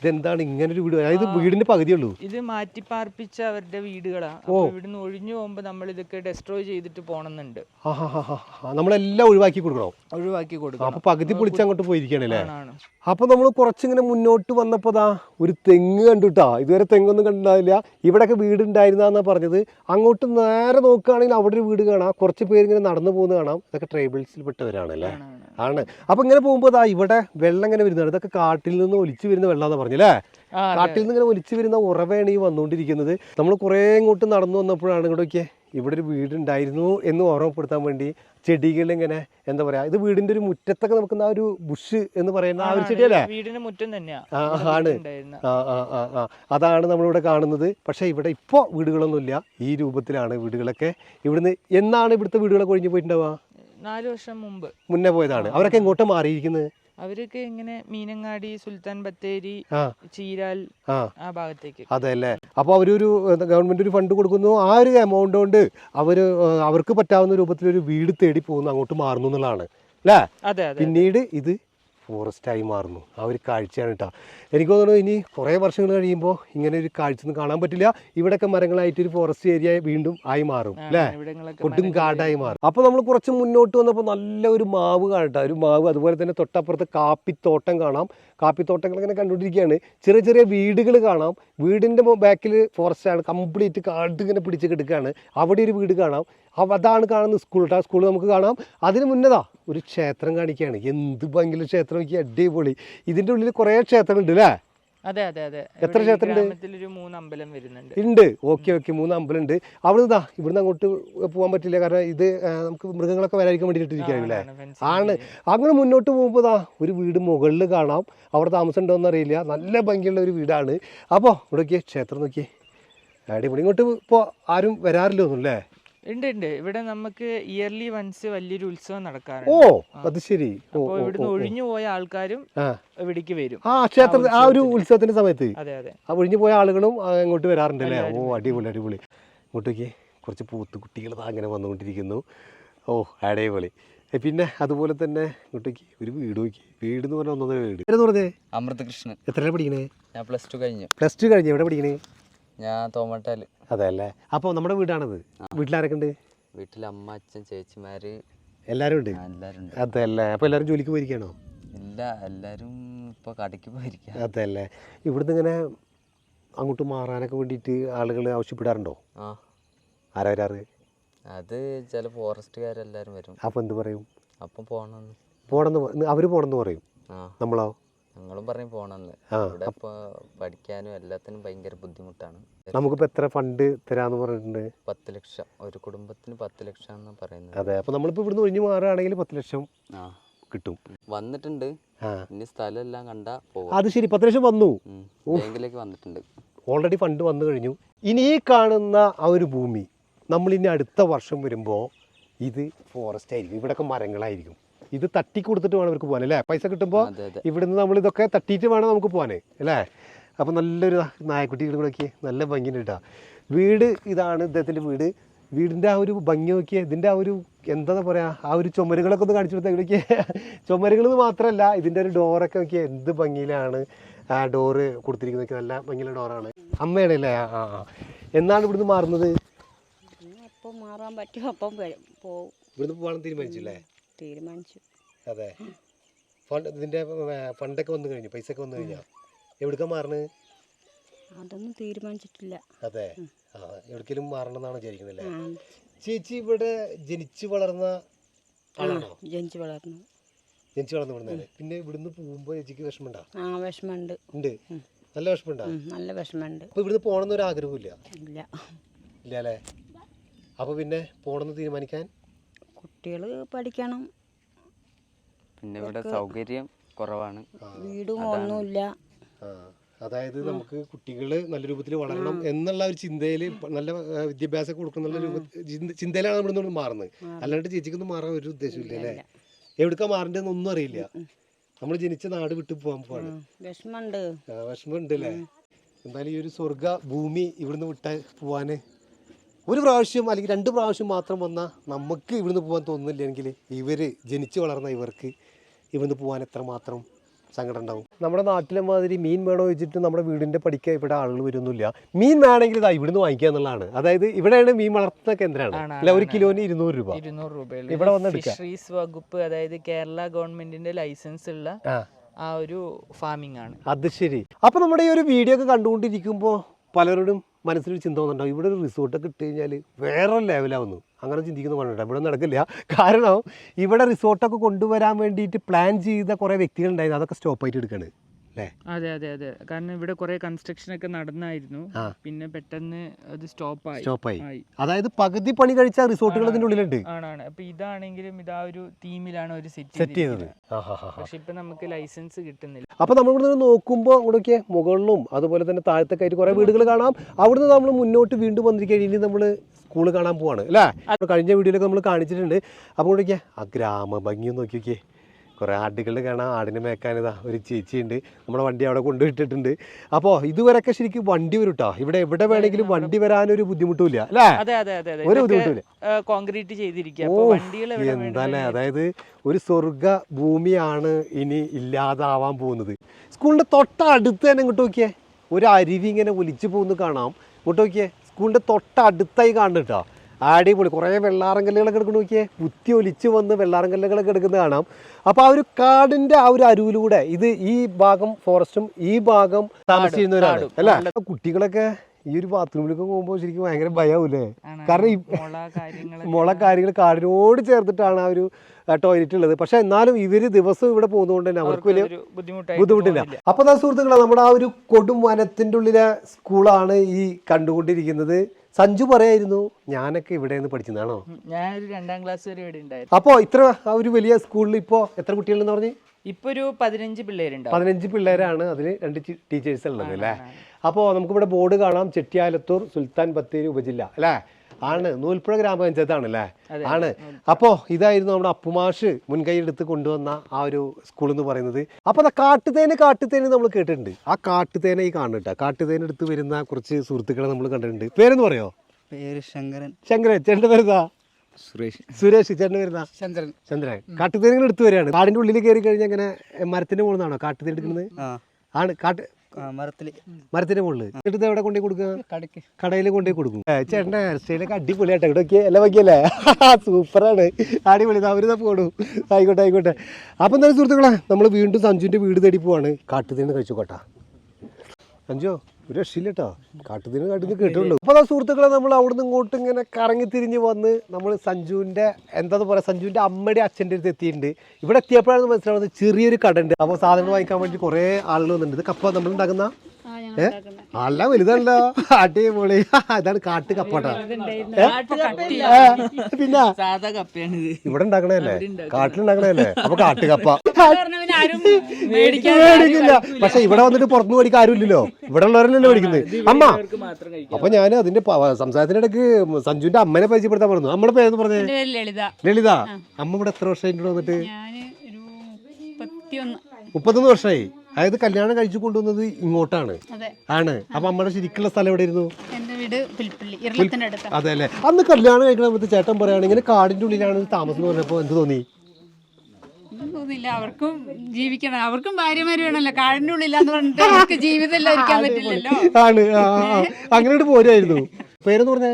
ഇതെന്താണ് ഇങ്ങനെ ഒരു വീട്? അതായത് വീടിന്റെ പകുതിയുള്ളൂ. ഇത് മാറ്റി മാറ്റിപ്പാർപ്പിച്ച അവരുടെ വീടുകളാണ് അപ്പൊ ഇവിടുന്ന് ഒഴിഞ്ഞു പോകുമ്പോ നമ്മൾ ഇതൊക്കെ ഡെസ്ട്രോയ് ചെയ്തിട്ട് പോണെന്നുണ്ട്. നമ്മളെല്ലാം ഒഴിവാക്കി കൊടുക്കണോ? ഒഴിവാക്കി കൊടുക്കണം. അപ്പൊ പകുതി പൊളിച്ച് അങ്ങോട്ട് പോയിരിക്കണല്ലേ അപ്പൊ നമ്മൾ കുറച്ചിങ്ങനെ മുന്നോട്ട് വന്നപ്പോതാ ഒരു തെങ്ങ് കണ്ടുട്ടാ. ഇതുവരെ തെങ്ങൊന്നും കണ്ടിട്ടുണ്ടാവില്ല ഇവിടെയൊക്കെ വീട് ഉണ്ടായിരുന്നാന്നാ പറഞ്ഞത്. അങ്ങോട്ട് നേരെ നോക്കുകയാണെങ്കിൽ അവിടെ ഒരു വീട് കാണാം. കുറച്ച് പേര് ഇങ്ങനെ നടന്നു പോകുന്നത് കാണാം. ഇതൊക്കെ ട്രൈബൽസിൽ പെട്ടവരാണല്ലേ ആണ്, അപ്പൊ ഇങ്ങനെ പോകുമ്പോൾ ദാ ഇവിടെ വെള്ളം ഇങ്ങനെ വരുന്നതാണ്. ഇതൊക്കെ കാട്ടിൽ നിന്ന് ഒലിച്ചു വരുന്ന വെള്ളാന്ന് പറഞ്ഞല്ലേ? കാട്ടിൽ നിന്ന് ഇങ്ങനെ ഒലിച്ചു വരുന്ന ഉറവയാണ് ഈ വന്നുകൊണ്ടിരിക്കുന്നത്. നമ്മൾ കുറേ ഇങ്ങോട്ട് നടന്നു വന്നപ്പോഴാണ് ഇങ്ങോട്ടൊക്കെ ഇവിടെ ഒരു വീടുണ്ടായിരുന്നു എന്ന് ഓർമ്മപ്പെടുത്താൻ വേണ്ടി ചെടികൾ ഇങ്ങനെ എന്താ പറയാ ഇത് വീടിന്റെ ഒരു മുറ്റത്തൊക്കെ നമുക്ക് ആ ഒരു ബുഷ് എന്ന് പറയുന്ന ആ ഒരു ചെടിയല്ലേ? വീടിന്റെ മുറ്റം തന്നെയാ. ആ, ആണ്. അതാണ് നമ്മളിവിടെ കാണുന്നത്. പക്ഷേ ഇവിടെ ഇപ്പോൾ വീടുകളൊന്നുമില്ല. ഈ രൂപത്തിലാണ് വീടുകളൊക്കെ ഇവിടുന്ന് എന്നാണ് ഇവിടുത്തെ വീടുകളൊക്കെ ഒഴിഞ്ഞു പോയിട്ടുണ്ടാവുക? നാല് വർഷം മുമ്പ്. മുന്നേ പോയതാണ്. അവരൊക്കെ എങ്ങോട്ട് മാറിയിരിക്കുന്നത്? അവരൊക്കെ ഇങ്ങനെ മീനങ്ങാടി സുൽത്താൻ ബത്തേരി ചീരാൽ ആ. ഭാഗത്തേക്ക്. അതെ അല്ലേ അപ്പോൾ അവരൊരു ഗവൺമെന്റ് ഒരു ഫണ്ട് കൊടുക്കുന്നു. ആ ഒരു എമൗണ്ട് കൊണ്ട് അവർ അവർക്ക് പറ്റാവുന്ന രൂപത്തിൽ ഒരു വീട് തേടി പോകുന്നു അങ്ങോട്ട് മാറുന്നു എന്നുള്ളതാണ്. അല്ലേ? പിന്നീട് ഇത് ഫോറസ്റ്റായി മാറുന്നു. ആ ഒരു കാഴ്ചയാണ് കേട്ടോ എനിക്ക് തോന്നുന്നു ഇനി കുറേ വർഷങ്ങൾ കഴിയുമ്പോൾ ഇങ്ങനെ ഒരു കാഴ്ച ഒന്നും കാണാൻ പറ്റില്ല. ഇവിടെയൊക്കെ മരങ്ങളായിട്ട് ഒരു ഫോറസ്റ്റ് ഏരിയ വീണ്ടും ആയി മാറും അല്ലേ കൊടും കാടായി മാറും. അപ്പോൾ നമ്മൾ കുറച്ച് മുന്നോട്ട് വന്നപ്പോൾ നല്ല ഒരു മാവ് കാണട്ടെ ഒരു മാവ് അതുപോലെ തന്നെ തൊട്ടപ്പുറത്ത് കാപ്പിത്തോട്ടം കാണാം. കാപ്പിത്തോട്ടങ്ങൾ ഇങ്ങനെ കണ്ടുകൊണ്ടിരിക്കുകയാണ്. ചെറിയ ചെറിയ വീടുകൾ കാണാം. വീടിന്റെ ബാക്കിൽ ഫോറസ്റ്റ് ആണ്. കംപ്ലീറ്റ് കാട് ഇങ്ങനെ പിടിച്ച് കിടക്കുകയാണ്. അവിടെ ഒരു വീട് കാണാം. അതാണ് കാണുന്ന സ്കൂൾ ആ സ്കൂൾ നമുക്ക് കാണാം. അതിന് മുന്നതാ ഒരു ക്ഷേത്രം കാണിക്കുകയാണ്. എന്ത് ഭയങ്കര ക്ഷേത്രം. ഒക്കെ അടിപൊളി. ഇതിന്റെ ഉള്ളിൽ കുറേ ക്ഷേത്രങ്ങളുണ്ട് അല്ലേ? അതെ അതെ അതെ. എത്ര ക്ഷേത്രം ഉണ്ട് ക്ഷേത്രമുണ്ട്? ഓക്കെ മൂന്ന് അമ്പലം വരുന്നുണ്ട്. ഉണ്ട്. Okay okay. മൂന്ന് അമ്പലമുണ്ട് അവിടുന്ന് ഇതാ ഇവിടുന്ന് അങ്ങോട്ട് പോകാൻ പറ്റില്ല. കാരണം ഇത് നമുക്ക് മൃഗങ്ങളൊക്കെ വരാതിരിക്കാൻ വേണ്ടിയിട്ടിരിക്കുകയാണല്ലേ ആണ്, അങ്ങനെ മുന്നോട്ട് പോകുമ്പോൾ ഇതാ ഒരു വീട് മുകളിൽ കാണാം. അവിടെ താമസം ഉണ്ടോയെന്ന് അറിയില്ല. നല്ല ഭംഗിയുള്ള ഒരു വീടാണ്. അപ്പോൾ ഇവിടെ നോക്കിയേ ക്ഷേത്രം നോക്കിയേ. അടിപൊളി. ഇങ്ങോട്ട് ഇപ്പോൾ ആരും വരാറില്ല ഒന്നും അല്ലേ? ഉണ്ട് ഉണ്ട്. ഇവിടെ നമുക്ക് ഇയർലി വൺസ് വലിയൊരു ഉത്സവം ഓ അത് ശരി. അപ്പോൾ ഇവിടുന്ന്. ഒഴിഞ്ഞു പോയ ആൾക്കാരും ഇവിടേക്ക് വരും. ആ ക്ഷേത്ര ആ ഒരു ഉത്സവത്തിന്റെ സമയത്ത്? അതെ അതെ. ആ ഒഴിഞ്ഞു പോയ ആളുകളും അങ്ങോട്ട് ഇങ്ങോട്ട് വരാറുണ്ട് അല്ലേ ഓ അടിപൊളി അടിപൊളി. ഇങ്ങോട്ടേക്ക് കുറച്ച് പൂത്ത് കുട്ടികൾ അങ്ങനെ വന്നുകൊണ്ടിരിക്കുന്നു. ഓ അടിപൊളി. പിന്നെ അതുപോലെ തന്നെ ഇങ്ങോട്ടേക്ക് ഒരു വീട് നോക്കി വീട് എന്ന് പറഞ്ഞാൽ ഒന്നൊന്നര വീട്. എന്ന് പറഞ്ഞേ? അമൃതകൃഷ്ണൻ. എത്രയാണ് പഠിക്കണേ? ഞാൻ പ്ലസ് ടു കഴിഞ്ഞു. പ്ലസ് ടു കഴിഞ്ഞു എവിടെ പഠിക്കണേ? ഞാൻ തോമട്ടാൽ. അതെ അല്ലേ അപ്പോൾ നമ്മുടെ വീടാണത്. വീട്ടിലാരൊക്കെ ഉണ്ട് വീട്ടിൽ അമ്മ അച്ഛൻ ചേച്ചിമാര്. എല്ലാവരും ഉണ്ട് ആ, എല്ലാരും ഉണ്ട് അതെ അല്ലേ അപ്പോൾ എല്ലാവരും ജോലിക്ക് പോയിരിക്കണോ ഇല്ല എല്ലാരും ഇപ്പൊ കടയ്ക്ക് പോയിരിക്കാം. അതെ അല്ലേ ഇവിടുന്ന് ഇങ്ങനെ അങ്ങോട്ട് മാറാനൊക്കെ വേണ്ടിയിട്ട് ആളുകൾ ആവശ്യപ്പെടാറുണ്ടോ? ആ. ആരാ വരാറ് അത് ചില ഫോറസ്റ്റുകാരെല്ലാരും വരും. അപ്പോൾ എന്ത് പറയും? അപ്പം പോണെന്ന്. പോണെന്ന് അവർ പോണെന്ന് പറയും? ആ. നമ്മളോ? ഞങ്ങളും പറഞ്ഞു പോണെന്ന്. ഇവിടെ ഇപ്പൊ പഠിക്കാനും എല്ലാത്തിനും ഭയങ്കര ബുദ്ധിമുട്ടാണ്. നമുക്കിപ്പോ എത്ര ഫണ്ട് തരാന്ന് പറഞ്ഞിട്ടുണ്ട്? പത്ത് ലക്ഷം. ഒരു കുടുംബത്തിന് പത്ത് ലക്ഷം എന്ന് പറയുന്നത്. അതെ അപ്പോൾ നമ്മളിപ്പോൾ ഇവിടുന്ന് ഒഴിഞ്ഞു മാറുകയാണെങ്കിൽ പത്ത് ലക്ഷം കിട്ടും. വന്നിട്ടുണ്ട്. ഇനി സ്ഥലം എല്ലാം കണ്ടാ പോകും അത് ശരി പത്ത് ലക്ഷം വന്നു. ബാങ്കിലേക്ക് വന്നിട്ടുണ്ട്. ഓൾറെഡി ഫണ്ട് വന്നു കഴിഞ്ഞു. ഇനി ഈ കാണുന്ന ആ ഒരു ഭൂമി നമ്മൾ ഇനി അടുത്ത വർഷം വരുമ്പോൾ ഇത് ഫോറസ്റ്റ് ആയിരിക്കും. ഇവിടെയൊക്കെ മരങ്ങളായിരിക്കും. ഇത് തട്ടി കൊടുത്തിട്ട് വേണം ഇവർക്ക് പോകാൻ അല്ലേ? പൈസ കിട്ടുമ്പോൾ ഇവിടുന്ന് നമ്മൾ ഇതൊക്കെ തട്ടിയിട്ട് വേണം നമുക്ക് പോകാനേ അല്ലേ? അപ്പം നല്ലൊരു നായക്കുട്ടികൾ നോക്കിയേ നോക്കി നല്ല ഭംഗിയുണ്ട് കേട്ടോ. വീട് ഇതാണ് ഇദ്ദേഹത്തിന്റെ വീട്. വീടിന്റെ ആ ഒരു ഭംഗി നോക്കിയേ ഇതിന്റെ ആ ഒരു എന്താ പറയുക ആ ഒരു ചുമരുകളൊക്കെ ഒന്ന് കാണിച്ചു കൊടുത്താൽ ഇവിടേക്ക്. ചുമരുകൾ മാത്രമല്ല ഇതിന്റെ ഒരു ഡോറൊക്കെ നോക്കിയാൽ എന്ത് ഭംഗിയിലാണ് ആ ഡോറ് കൊടുത്തിരിക്കുന്നത് നല്ല ഭംഗിയുള്ള ഡോറാണ്. അമ്മയുടെ അല്ലേ? ആ ആ. എന്നാണ് ഇവിടുന്ന് മാറുന്നത്? അപ്പം മാറാൻ പറ്റുമോ അപ്പം പോകും ഇവിടുന്ന് പോകാൻ തീരുമാനിച്ചില്ലേ തീരുമാനിച്ചു. അതെ. ഫണ്ട് ഇതിന്റെ ഫണ്ടൊക്കെ വന്നു കഴിഞ്ഞു പൈസ ഒക്കെ വന്നു കഴിഞ്ഞാൽ എവിടേക്കാണ് മാറണ്? അതൊന്നും തീരുമാനിച്ചിട്ടില്ല. അതെ. ആ എവിടേക്കെങ്കിലും മാറണം എന്നാണ് ചേച്ചി ഇവിടെ ജനിച്ചു വളർന്ന ആളാണോ? ജനിച്ചു വളർന്നു. ജനിച്ചു വളർന്ന ഇവിടുന്ന് പിന്നെ ഇവിടുന്ന് പോകുമ്പോൾ ചേച്ചിക്ക് വിഷമമുണ്ടോ? ആ വിഷമമുണ്ട്. ഉണ്ട്. നല്ല വിഷമമുണ്ടോ? നല്ല വിഷമമുണ്ട്. അപ്പൊ ഇവിടുന്ന് പോകണമെന്നൊരു ആഗ്രഹമില്ല ഇല്ല. ഇല്ല അല്ലേ അപ്പൊ പിന്നെ പോകണമെന്ന് തീരുമാനിക്കാൻ കുട്ടികൾ പഠിക്കണം. പിന്നെ ഇവിടെ സൗകര്യം കുറവാണ്. വീടും ഒന്നുമില്ല. അതായത് നമുക്ക് കുട്ടികൾ നല്ല രൂപത്തിൽ വളരണം എന്നുള്ള ഒരു ചിന്തയിൽ നല്ല വിദ്യാഭ്യാസം കൊടുക്കുന്ന രൂപ ചിന്തയിലാണ് നമ്മൾ ഇന്ന് മാറുന്നത്. അല്ലാണ്ട് ചേച്ചിക്കൊന്നും മാറാൻ ഒരു ഉദ്ദേശമില്ല അല്ലേ? എവിടേക്കാ മാറേണ്ടതെന്ന് ഒന്നും അറിയില്ല. നമ്മൾ ജനിച്ച നാട് വിട്ടു പോകാൻ പോവാണ്. വിഷമമുണ്ട്. ആ, വിഷമമുണ്ട് അല്ലേ? എന്തായാലും ഈ ഒരു സ്വർഗ ഭൂമി ഇവിടുന്ന് വിട്ട പോവാന് ഒരു പ്രാവശ്യം അല്ലെങ്കിൽ രണ്ട് പ്രാവശ്യം മാത്രം വന്നാൽ നമുക്ക് ഇവിടുന്ന് പോകാൻ തോന്നുന്നില്ലെങ്കിൽ ഇവർ ജനിച്ചു വളർന്ന ഇവർക്ക് ഇവിടുന്ന് പോകാൻ എത്രമാത്രം സങ്കടം ഉണ്ടാവും. നമ്മുടെ നാട്ടിലെ മാതിരി മീൻ വേണോ വെച്ചിട്ട് നമ്മുടെ വീടിന്റെ പഠിക്കാൻ ഇവിടെ ആളുകൾ വരുന്നില്ല. മീൻ വേണമെങ്കിൽ ഇതാ ഇവിടുന്ന് വാങ്ങിക്കുക എന്നുള്ളതാണ്. അതായത് ഇവിടെയാണ് മീൻ വളർത്തുന്ന കേന്ദ്രമാണ്. അല്ല ഒരു കിലോന് ഇരുന്നൂറ് രൂപ. ഇരുന്നൂറ് രൂപ ഇവിടെ വന്ന് ഫിഷറീസ് വകുപ്പ് അതായത് കേരള ഗവൺമെന്റിന്റെ ലൈസൻസ് ഉള്ള ആ. ആ ഒരു ഫാമിംഗ് ആണ്. അത് ശരി. അപ്പൊ നമ്മുടെ ഈ ഒരു വീഡിയോ ഒക്കെ കണ്ടുകൊണ്ടിരിക്കുമ്പോൾ പലരോടും മനസ്സിലൊരു ചിന്ത വന്നിട്ടുണ്ടാവും ഇവിടെ ഒരു റിസോർട്ടൊക്കെ ഇട്ട് കഴിഞ്ഞാൽ വേറെ ലെവലാവുന്നു അങ്ങനെ ചിന്തിക്കുന്ന പറഞ്ഞിട്ട് ഇവിടെ നടക്കില്ല. കാരണം ഇവിടെ റിസോർട്ടൊക്കെ കൊണ്ടുവരാൻ വേണ്ടിയിട്ട് പ്ലാൻ ചെയ്ത കുറേ വ്യക്തികളുണ്ടായിരുന്നു. അതൊക്കെ സ്റ്റോപ്പായിട്ട് എടുക്കുകയാണ് അല്ലേ അതെ അതെ അതെ. കാരണം ഇവിടെ കുറെ കൺസ്ട്രക്ഷൻ ഒക്കെ നടന്നായിരുന്നു. പിന്നെ പെട്ടെന്ന് അത് സ്റ്റോപ്പ് ആയി സ്റ്റോപ്പ് ആയി. അതായത് പകുതി പണി കഴിച്ച റിസോർട്ടുകൾ ഇതിന്റെ ഉള്ളിലുണ്ട്. ആണാണ് അപ്പൊ ഇതാണെങ്കിലും ഇതാ ഒരു തീമിലാണ് ഒരു സെറ്റ് സെറ്റ് ചെയ്തത് പക്ഷെ ഇപ്പൊ നമുക്ക് ലൈസൻസ് കിട്ടുന്നില്ല. അപ്പൊ നമ്മൾ ഇവിടെ നോക്കുമ്പോൾ ഇവിടെയൊക്കെ മുകളിലും അതുപോലെ തന്നെ താഴത്തെ ആയിട്ട് കുറെ വീടുകൾ കാണാം. അവിടുന്ന് നമ്മൾ മുന്നോട്ട് വീണ്ടും വന്നിരിക്കുകയാണ്. നമ്മൾ സ്കൂൾ കാണാൻ പോവാണ് അല്ലേ? കഴിഞ്ഞ വീഡിയോയിലൊക്കെ നമ്മൾ കാണിച്ചിട്ടുണ്ട്. അപ്പോൾ ഇവിടെയൊക്കെ ആ ഗ്രാമ ഭംഗിയും നോക്കി നോക്കിയേ കുറേ ആടുകൾ കാണാം. ആടിനെ മേക്കാനിതാ ഒരു ചേച്ചിയുണ്ട്. നമ്മുടെ വണ്ടി അവിടെ കൊണ്ടുപോയിട്ടിട്ടുണ്ട് അപ്പോൾ ഇതുവരെയൊക്കെ ശരിക്കും വണ്ടി വരും കേട്ടോ ഇവിടെ എവിടെ വേണമെങ്കിലും വണ്ടി വരാനൊരു ബുദ്ധിമുട്ടില്ല അല്ലേ? ഒരു ബുദ്ധിമുട്ടില്ല കോൺക്രീറ്റ് ചെയ്തിരിക്കുക. എന്താല്ലേ അതായത് ഒരു സ്വർഗ ഭൂമിയാണ് ഇനി ഇല്ലാതാവാൻ പോകുന്നത്. സ്കൂളിന്റെ തൊട്ടടുത്ത് തന്നെ ഇങ്ങോട്ട് നോക്കിയേ. ഒരു അരുവി ഇങ്ങനെ ഒലിച്ചു പോകുന്നു കാണാം. ഇങ്ങോട്ട് നോക്കിയേ. സ്കൂളിന്റെ തൊട്ടടുത്തായി കാണുന്നു കേട്ടോ അടിപൊളി. കുറേ വെള്ളാറങ്കല്ലുകളൊക്കെ എടുക്കുന്ന നോക്കിയേ. കുത്തി ഒലിച്ച് വന്ന് വെള്ളാറങ്കല്ലുകളൊക്കെ എടുക്കുന്നത് കാണാം. അപ്പോൾ ആ ഒരു കാടിന്റെ ആ ഒരു അരുവിലൂടെ ഇത് ഈ ഭാഗം ഫോറസ്റ്റും ഈ ഭാഗം താമസിച്ചിരുന്നവരാണ് അല്ല? കുട്ടികളൊക്കെ ഈ ഒരു ബാത്റൂമിലൊക്കെ പോകുമ്പോൾ ശരിക്കും ഭയങ്കര ഭയാവൂലേ കാരണം ഈ മുള കാര്യങ്ങൾ കാടിനോട് ചേർത്തിട്ടാണ് ആ ഒരു ടോയ്ലറ്റ് ഉള്ളത്. പക്ഷെ എന്നാലും ഇവർ ദിവസം ഇവിടെ പോകുന്നതുകൊണ്ട് തന്നെ അവർക്ക് വലിയ ബുദ്ധിമുട്ടില്ല. അപ്പൊ അതാ സുഹൃത്തുക്കളെ നമ്മുടെ ആ ഒരു കൊടും വനത്തിന്റെ ഉള്ളിലെ സ്കൂളാണ് ഈ കണ്ടുകൊണ്ടിരിക്കുന്നത്. സഞ്ജു പറയായിരുന്നു ഞാനൊക്കെ ഇവിടെ നിന്ന് പഠിച്ചതാണോ ഞാൻ ഒരു രണ്ടാം ക്ലാസ് വരെ ഇവിടെ ഉണ്ടായിരുന്നു. അപ്പോ ഇത്ര ആ ഒരു വലിയ സ്കൂളിൽ ഇപ്പോ എത്ര കുട്ടികളെന്ന് പറഞ്ഞു? ഇപ്പൊ ഒരു പതിനഞ്ച് പിള്ളേരുണ്ട് പതിനഞ്ച് പിള്ളേരാണ് അതിൽ രണ്ട് ടീച്ചേഴ്സ് ഉള്ളത് അല്ലേ? അപ്പോൾ നമുക്കിവിടെ ബോർഡ് കാണാം. ചെട്ടിയാലത്തൂർ സുൽത്താൻ ബത്തേരി ഉപജില്ല അല്ലേ? ആണ്. നൂൽപ്പുഴ ഗ്രാമപഞ്ചായത്താണല്ലേ? ആണ്. അപ്പോ ഇതായിരുന്നു നമ്മുടെ അപ്പുമാഷ് മുൻകൈ എടുത്ത് കൊണ്ടുവന്ന ആ ഒരു സ്കൂൾ എന്ന് പറയുന്നത്. അപ്പോൾ അത് കാട്ടുതേന് കാട്ടുതേന് നമ്മൾ കേട്ടിട്ടുണ്ട്. ആ കാട്ടുതേനെ ഈ കാണുന്നുണ്ട് കാട്ടുതേൻ എടുത്ത് വരുന്ന കുറച്ച് സുഹൃത്തുക്കളെ നമ്മൾ കണ്ടിട്ടുണ്ട്. പേരെന്ന് പറയോ? പേര് ശങ്കരൻ. ശങ്കരൻ. ചേട്ടന്റെ വരുന്നതാ സുരേഷ്. സുരേഷ്. ചേട്ടൻ പേരുതാ ചന്ദ്രൻ. ചന്ദ്രൻ. കാട്ടുതേനെ എടുത്തു വരികയാണ്. കാടിന്റെ ഉള്ളിൽ കയറി കഴിഞ്ഞാൽ അങ്ങനെ മരത്തിന്റെ മുകളിൽ നിന്നാണോ കാട്ടുതേൻ എടുക്കുന്നത്? ആണ്. കാട്ട് ആ, മരത്തിൽ. മരത്തിന്റെ മുകളിൽ എന്നിട്ട് എവിടെ കൊണ്ടേ കൊടുക്കുക? കടയിൽ കൊണ്ടേ കൊടുക്കും. ചേട്ടന്റെ ഹെയർ സ്റ്റൈലൊക്കെ അടിപൊളിയായിട്ട് എല്ലാം വയ്ക്കല്ലേ സൂപ്പറാണ്. അടിപൊളി. അവരിതാ പോടും ആയിക്കോട്ടെ ആയിക്കോട്ടെ. അപ്പം എന്തായാലും സുഹൃത്തുക്കളെ നമ്മൾ വീണ്ടും സഞ്ജുവിന്റെ വീട് തേടി പോവാണ്. കാട്ടുതേന് കഴിച്ചോട്ടെ സഞ്ജു? ഒരു രക്ഷയില്ല കേട്ടോ കാട്ടുതീന് കേട്ടുള്ളൂ അപ്പോൾ അതാ സുഹൃത്തുക്കളെ നമ്മൾ അവിടുന്ന് ഇങ്ങോട്ട് ഇങ്ങനെ കറങ്ങി തിരിഞ്ഞ് വന്ന് നമ്മൾ സഞ്ജുവിന്റെ എന്താ പറയുക സഞ്ജുവിന്റെ അമ്മയുടെ അച്ഛന്റെ അടുത്ത് എത്തിയിട്ടുണ്ട്. ഇവിടെ എത്തിയപ്പോഴാണ് മനസ്സിലാവുന്നത് ചെറിയൊരു കട ഉണ്ട് അപ്പോൾ സാധനങ്ങൾ വാങ്ങിക്കാൻ വേണ്ടി കുറേ ആളുകൾ വന്നിട്ടുണ്ട്. കപ്പ നമ്മൾ ഉണ്ടാക്കുന്ന ഏ? അല്ല വലുതല്ല. അടിപൊളി. അതാണ് കാട്ട് കപ്പട്ട? പിന്നെ? ഇവിടെ ഉണ്ടാക്കണല്ലേ കാട്ടിലുണ്ടാക്കണല്ലേ അപ്പൊ കാട്ടുകപ്പ ആരും മേടിക്കില്ല. പക്ഷെ ഇവിടെ വന്നിട്ട് പുറത്തുനിന്ന് മേടിക്കാൻ ആരുമില്ലല്ലോ. ഇവിടെ ഉള്ളവരല്ലല്ലോ മേടിക്കുന്നത്. അമ്മ അപ്പൊ ഞാൻ അതിന്റെ സംസാരത്തിന്റെ ഇടയ്ക്ക് സഞ്ജുവിന്റെ അമ്മനെ പരിചയപ്പെടുത്താൻ പറഞ്ഞു. നമ്മുടെ പേരെന്ന് പറഞ്ഞേ? ലളിത. ലളിത. അമ്മ ഇവിടെ എത്ര വർഷമായിട്ട് വന്നിട്ട്? ഞാൻ ഒരു മുപ്പത്തിയൊന്ന്. മുപ്പത്തൊന്ന് വർഷമായി അതായത് കല്യാണം കഴിച്ചു കൊണ്ടുവന്നത് ഇങ്ങോട്ടാണ്. ആണ്. അപ്പൊ അമ്മയുടെ ശരിക്കുള്ള സ്ഥലം എവിടെയായിരുന്നു? അതെ അല്ലേ. അന്ന് കല്യാണം കഴിക്കണ സമയത്ത് ചേട്ടൻ പറയാണ് ഇങ്ങനെ കാടിന്റെ ഉള്ളിലാണ് താമസം എന്ന് പറഞ്ഞപ്പോ എന്ത് തോന്നി? തോന്നില്ല അവർക്കും ജീവിക്കണം. അവർക്കും ഭാര്യമാര് വേണമല്ലോ. കാടിന്റെ ഉള്ളിലാന്ന് പറഞ്ഞിട്ട് അവർക്ക് ജീവിതം പറ്റില്ലല്ലോ. ആണ്. ആ, ആ, ആ. അങ്ങനെ പോരായിരുന്നു പേരെന്ന് പറഞ്ഞേ?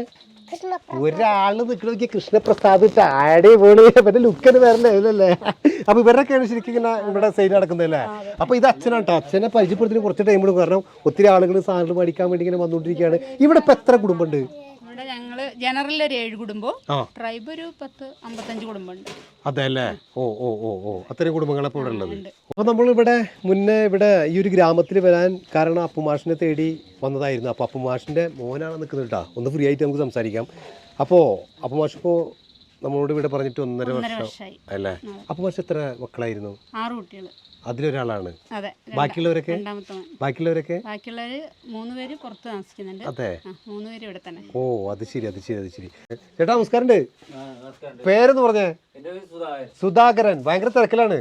ഒരാൾ നിൽക്കണ നോക്കിയ കൃഷ്ണപ്രസാദ് ചാടി വീണ്. മറ്റേ ലുക്കന് വരണ്ടേ ഇല്ലല്ലേ അപ്പൊ ഇവരൊക്കെയാണ് ശരിക്കും ഇങ്ങനെ ഇവിടെ സൈഡ് നടക്കുന്നതല്ലേ അപ്പൊ ഇത് അച്ഛനാട്ടോ. അച്ഛനെ പരിചയപ്പെടുത്തിന് കുറച്ച് ടൈം കാരണം ഒത്തിരി ആളുകൾ സാധനങ്ങൾ മേടിക്കാൻ വേണ്ടി ഇങ്ങനെ വന്നുകൊണ്ടിരിക്കുകയാണ്. ഇവിടെ ഇപ്പൊ എത്ര കുടുംബമുണ്ട്? ഇവിടെ ഞങ്ങൾ ജനറൽ ഒരു ഏഴ് കുടുംബവും. ട്രൈബ് ഒരു പത്ത് അമ്പത്തഞ്ച് കുടുംബമുണ്ട്. അതെ അല്ലേ? ഓ ഓ ഓ ഓ. അത്രയും കുടുംബങ്ങളെ ഇവിടെ ഉള്ളത്. അപ്പോൾ നമ്മളിവിടെ മുന്നേ ഇവിടെ ഈ ഒരു ഗ്രാമത്തിൽ വരാൻ കാരണം അപ്പുമാഷിനെ തേടി വന്നതായിരുന്നു. അപ്പോൾ അപ്പുമാഷിന്റെ മോനാണ് നിൽക്കുന്നത് കേട്ടോ. ഒന്ന് ഫ്രീ ആയിട്ട് നമുക്ക് സംസാരിക്കാം. അപ്പോ അപ്പുമാഷ് ഇപ്പോൾ നമ്മളോട് ഇവിടെ പറഞ്ഞിട്ട് ഒന്നര വർഷം വർഷമായി അല്ലേ? വർഷം എത്ര മക്കളായിരുന്നു? ആറ് കുട്ടികൾ അതിലൊരാളാണ്. അതെ ബാക്കിയുള്ളവരൊക്കെ? ബാക്കിയുള്ളവരൊക്കെ? ബാക്കിയുള്ളവര് മൂന്ന് പേര് പുറത്ത് താമസിക്കുന്നുണ്ട്. അതെ. മൂന്ന് പേര് ഇവിടെ തന്നെ. ഓ അത് ശരി അത് ശരി അത് ശരി. ചേട്ടാ നമസ്കാരം പേരെന്ന് പറഞ്ഞേ? സുധാകരൻ. ഭയങ്കര തിരക്കിലാണ്.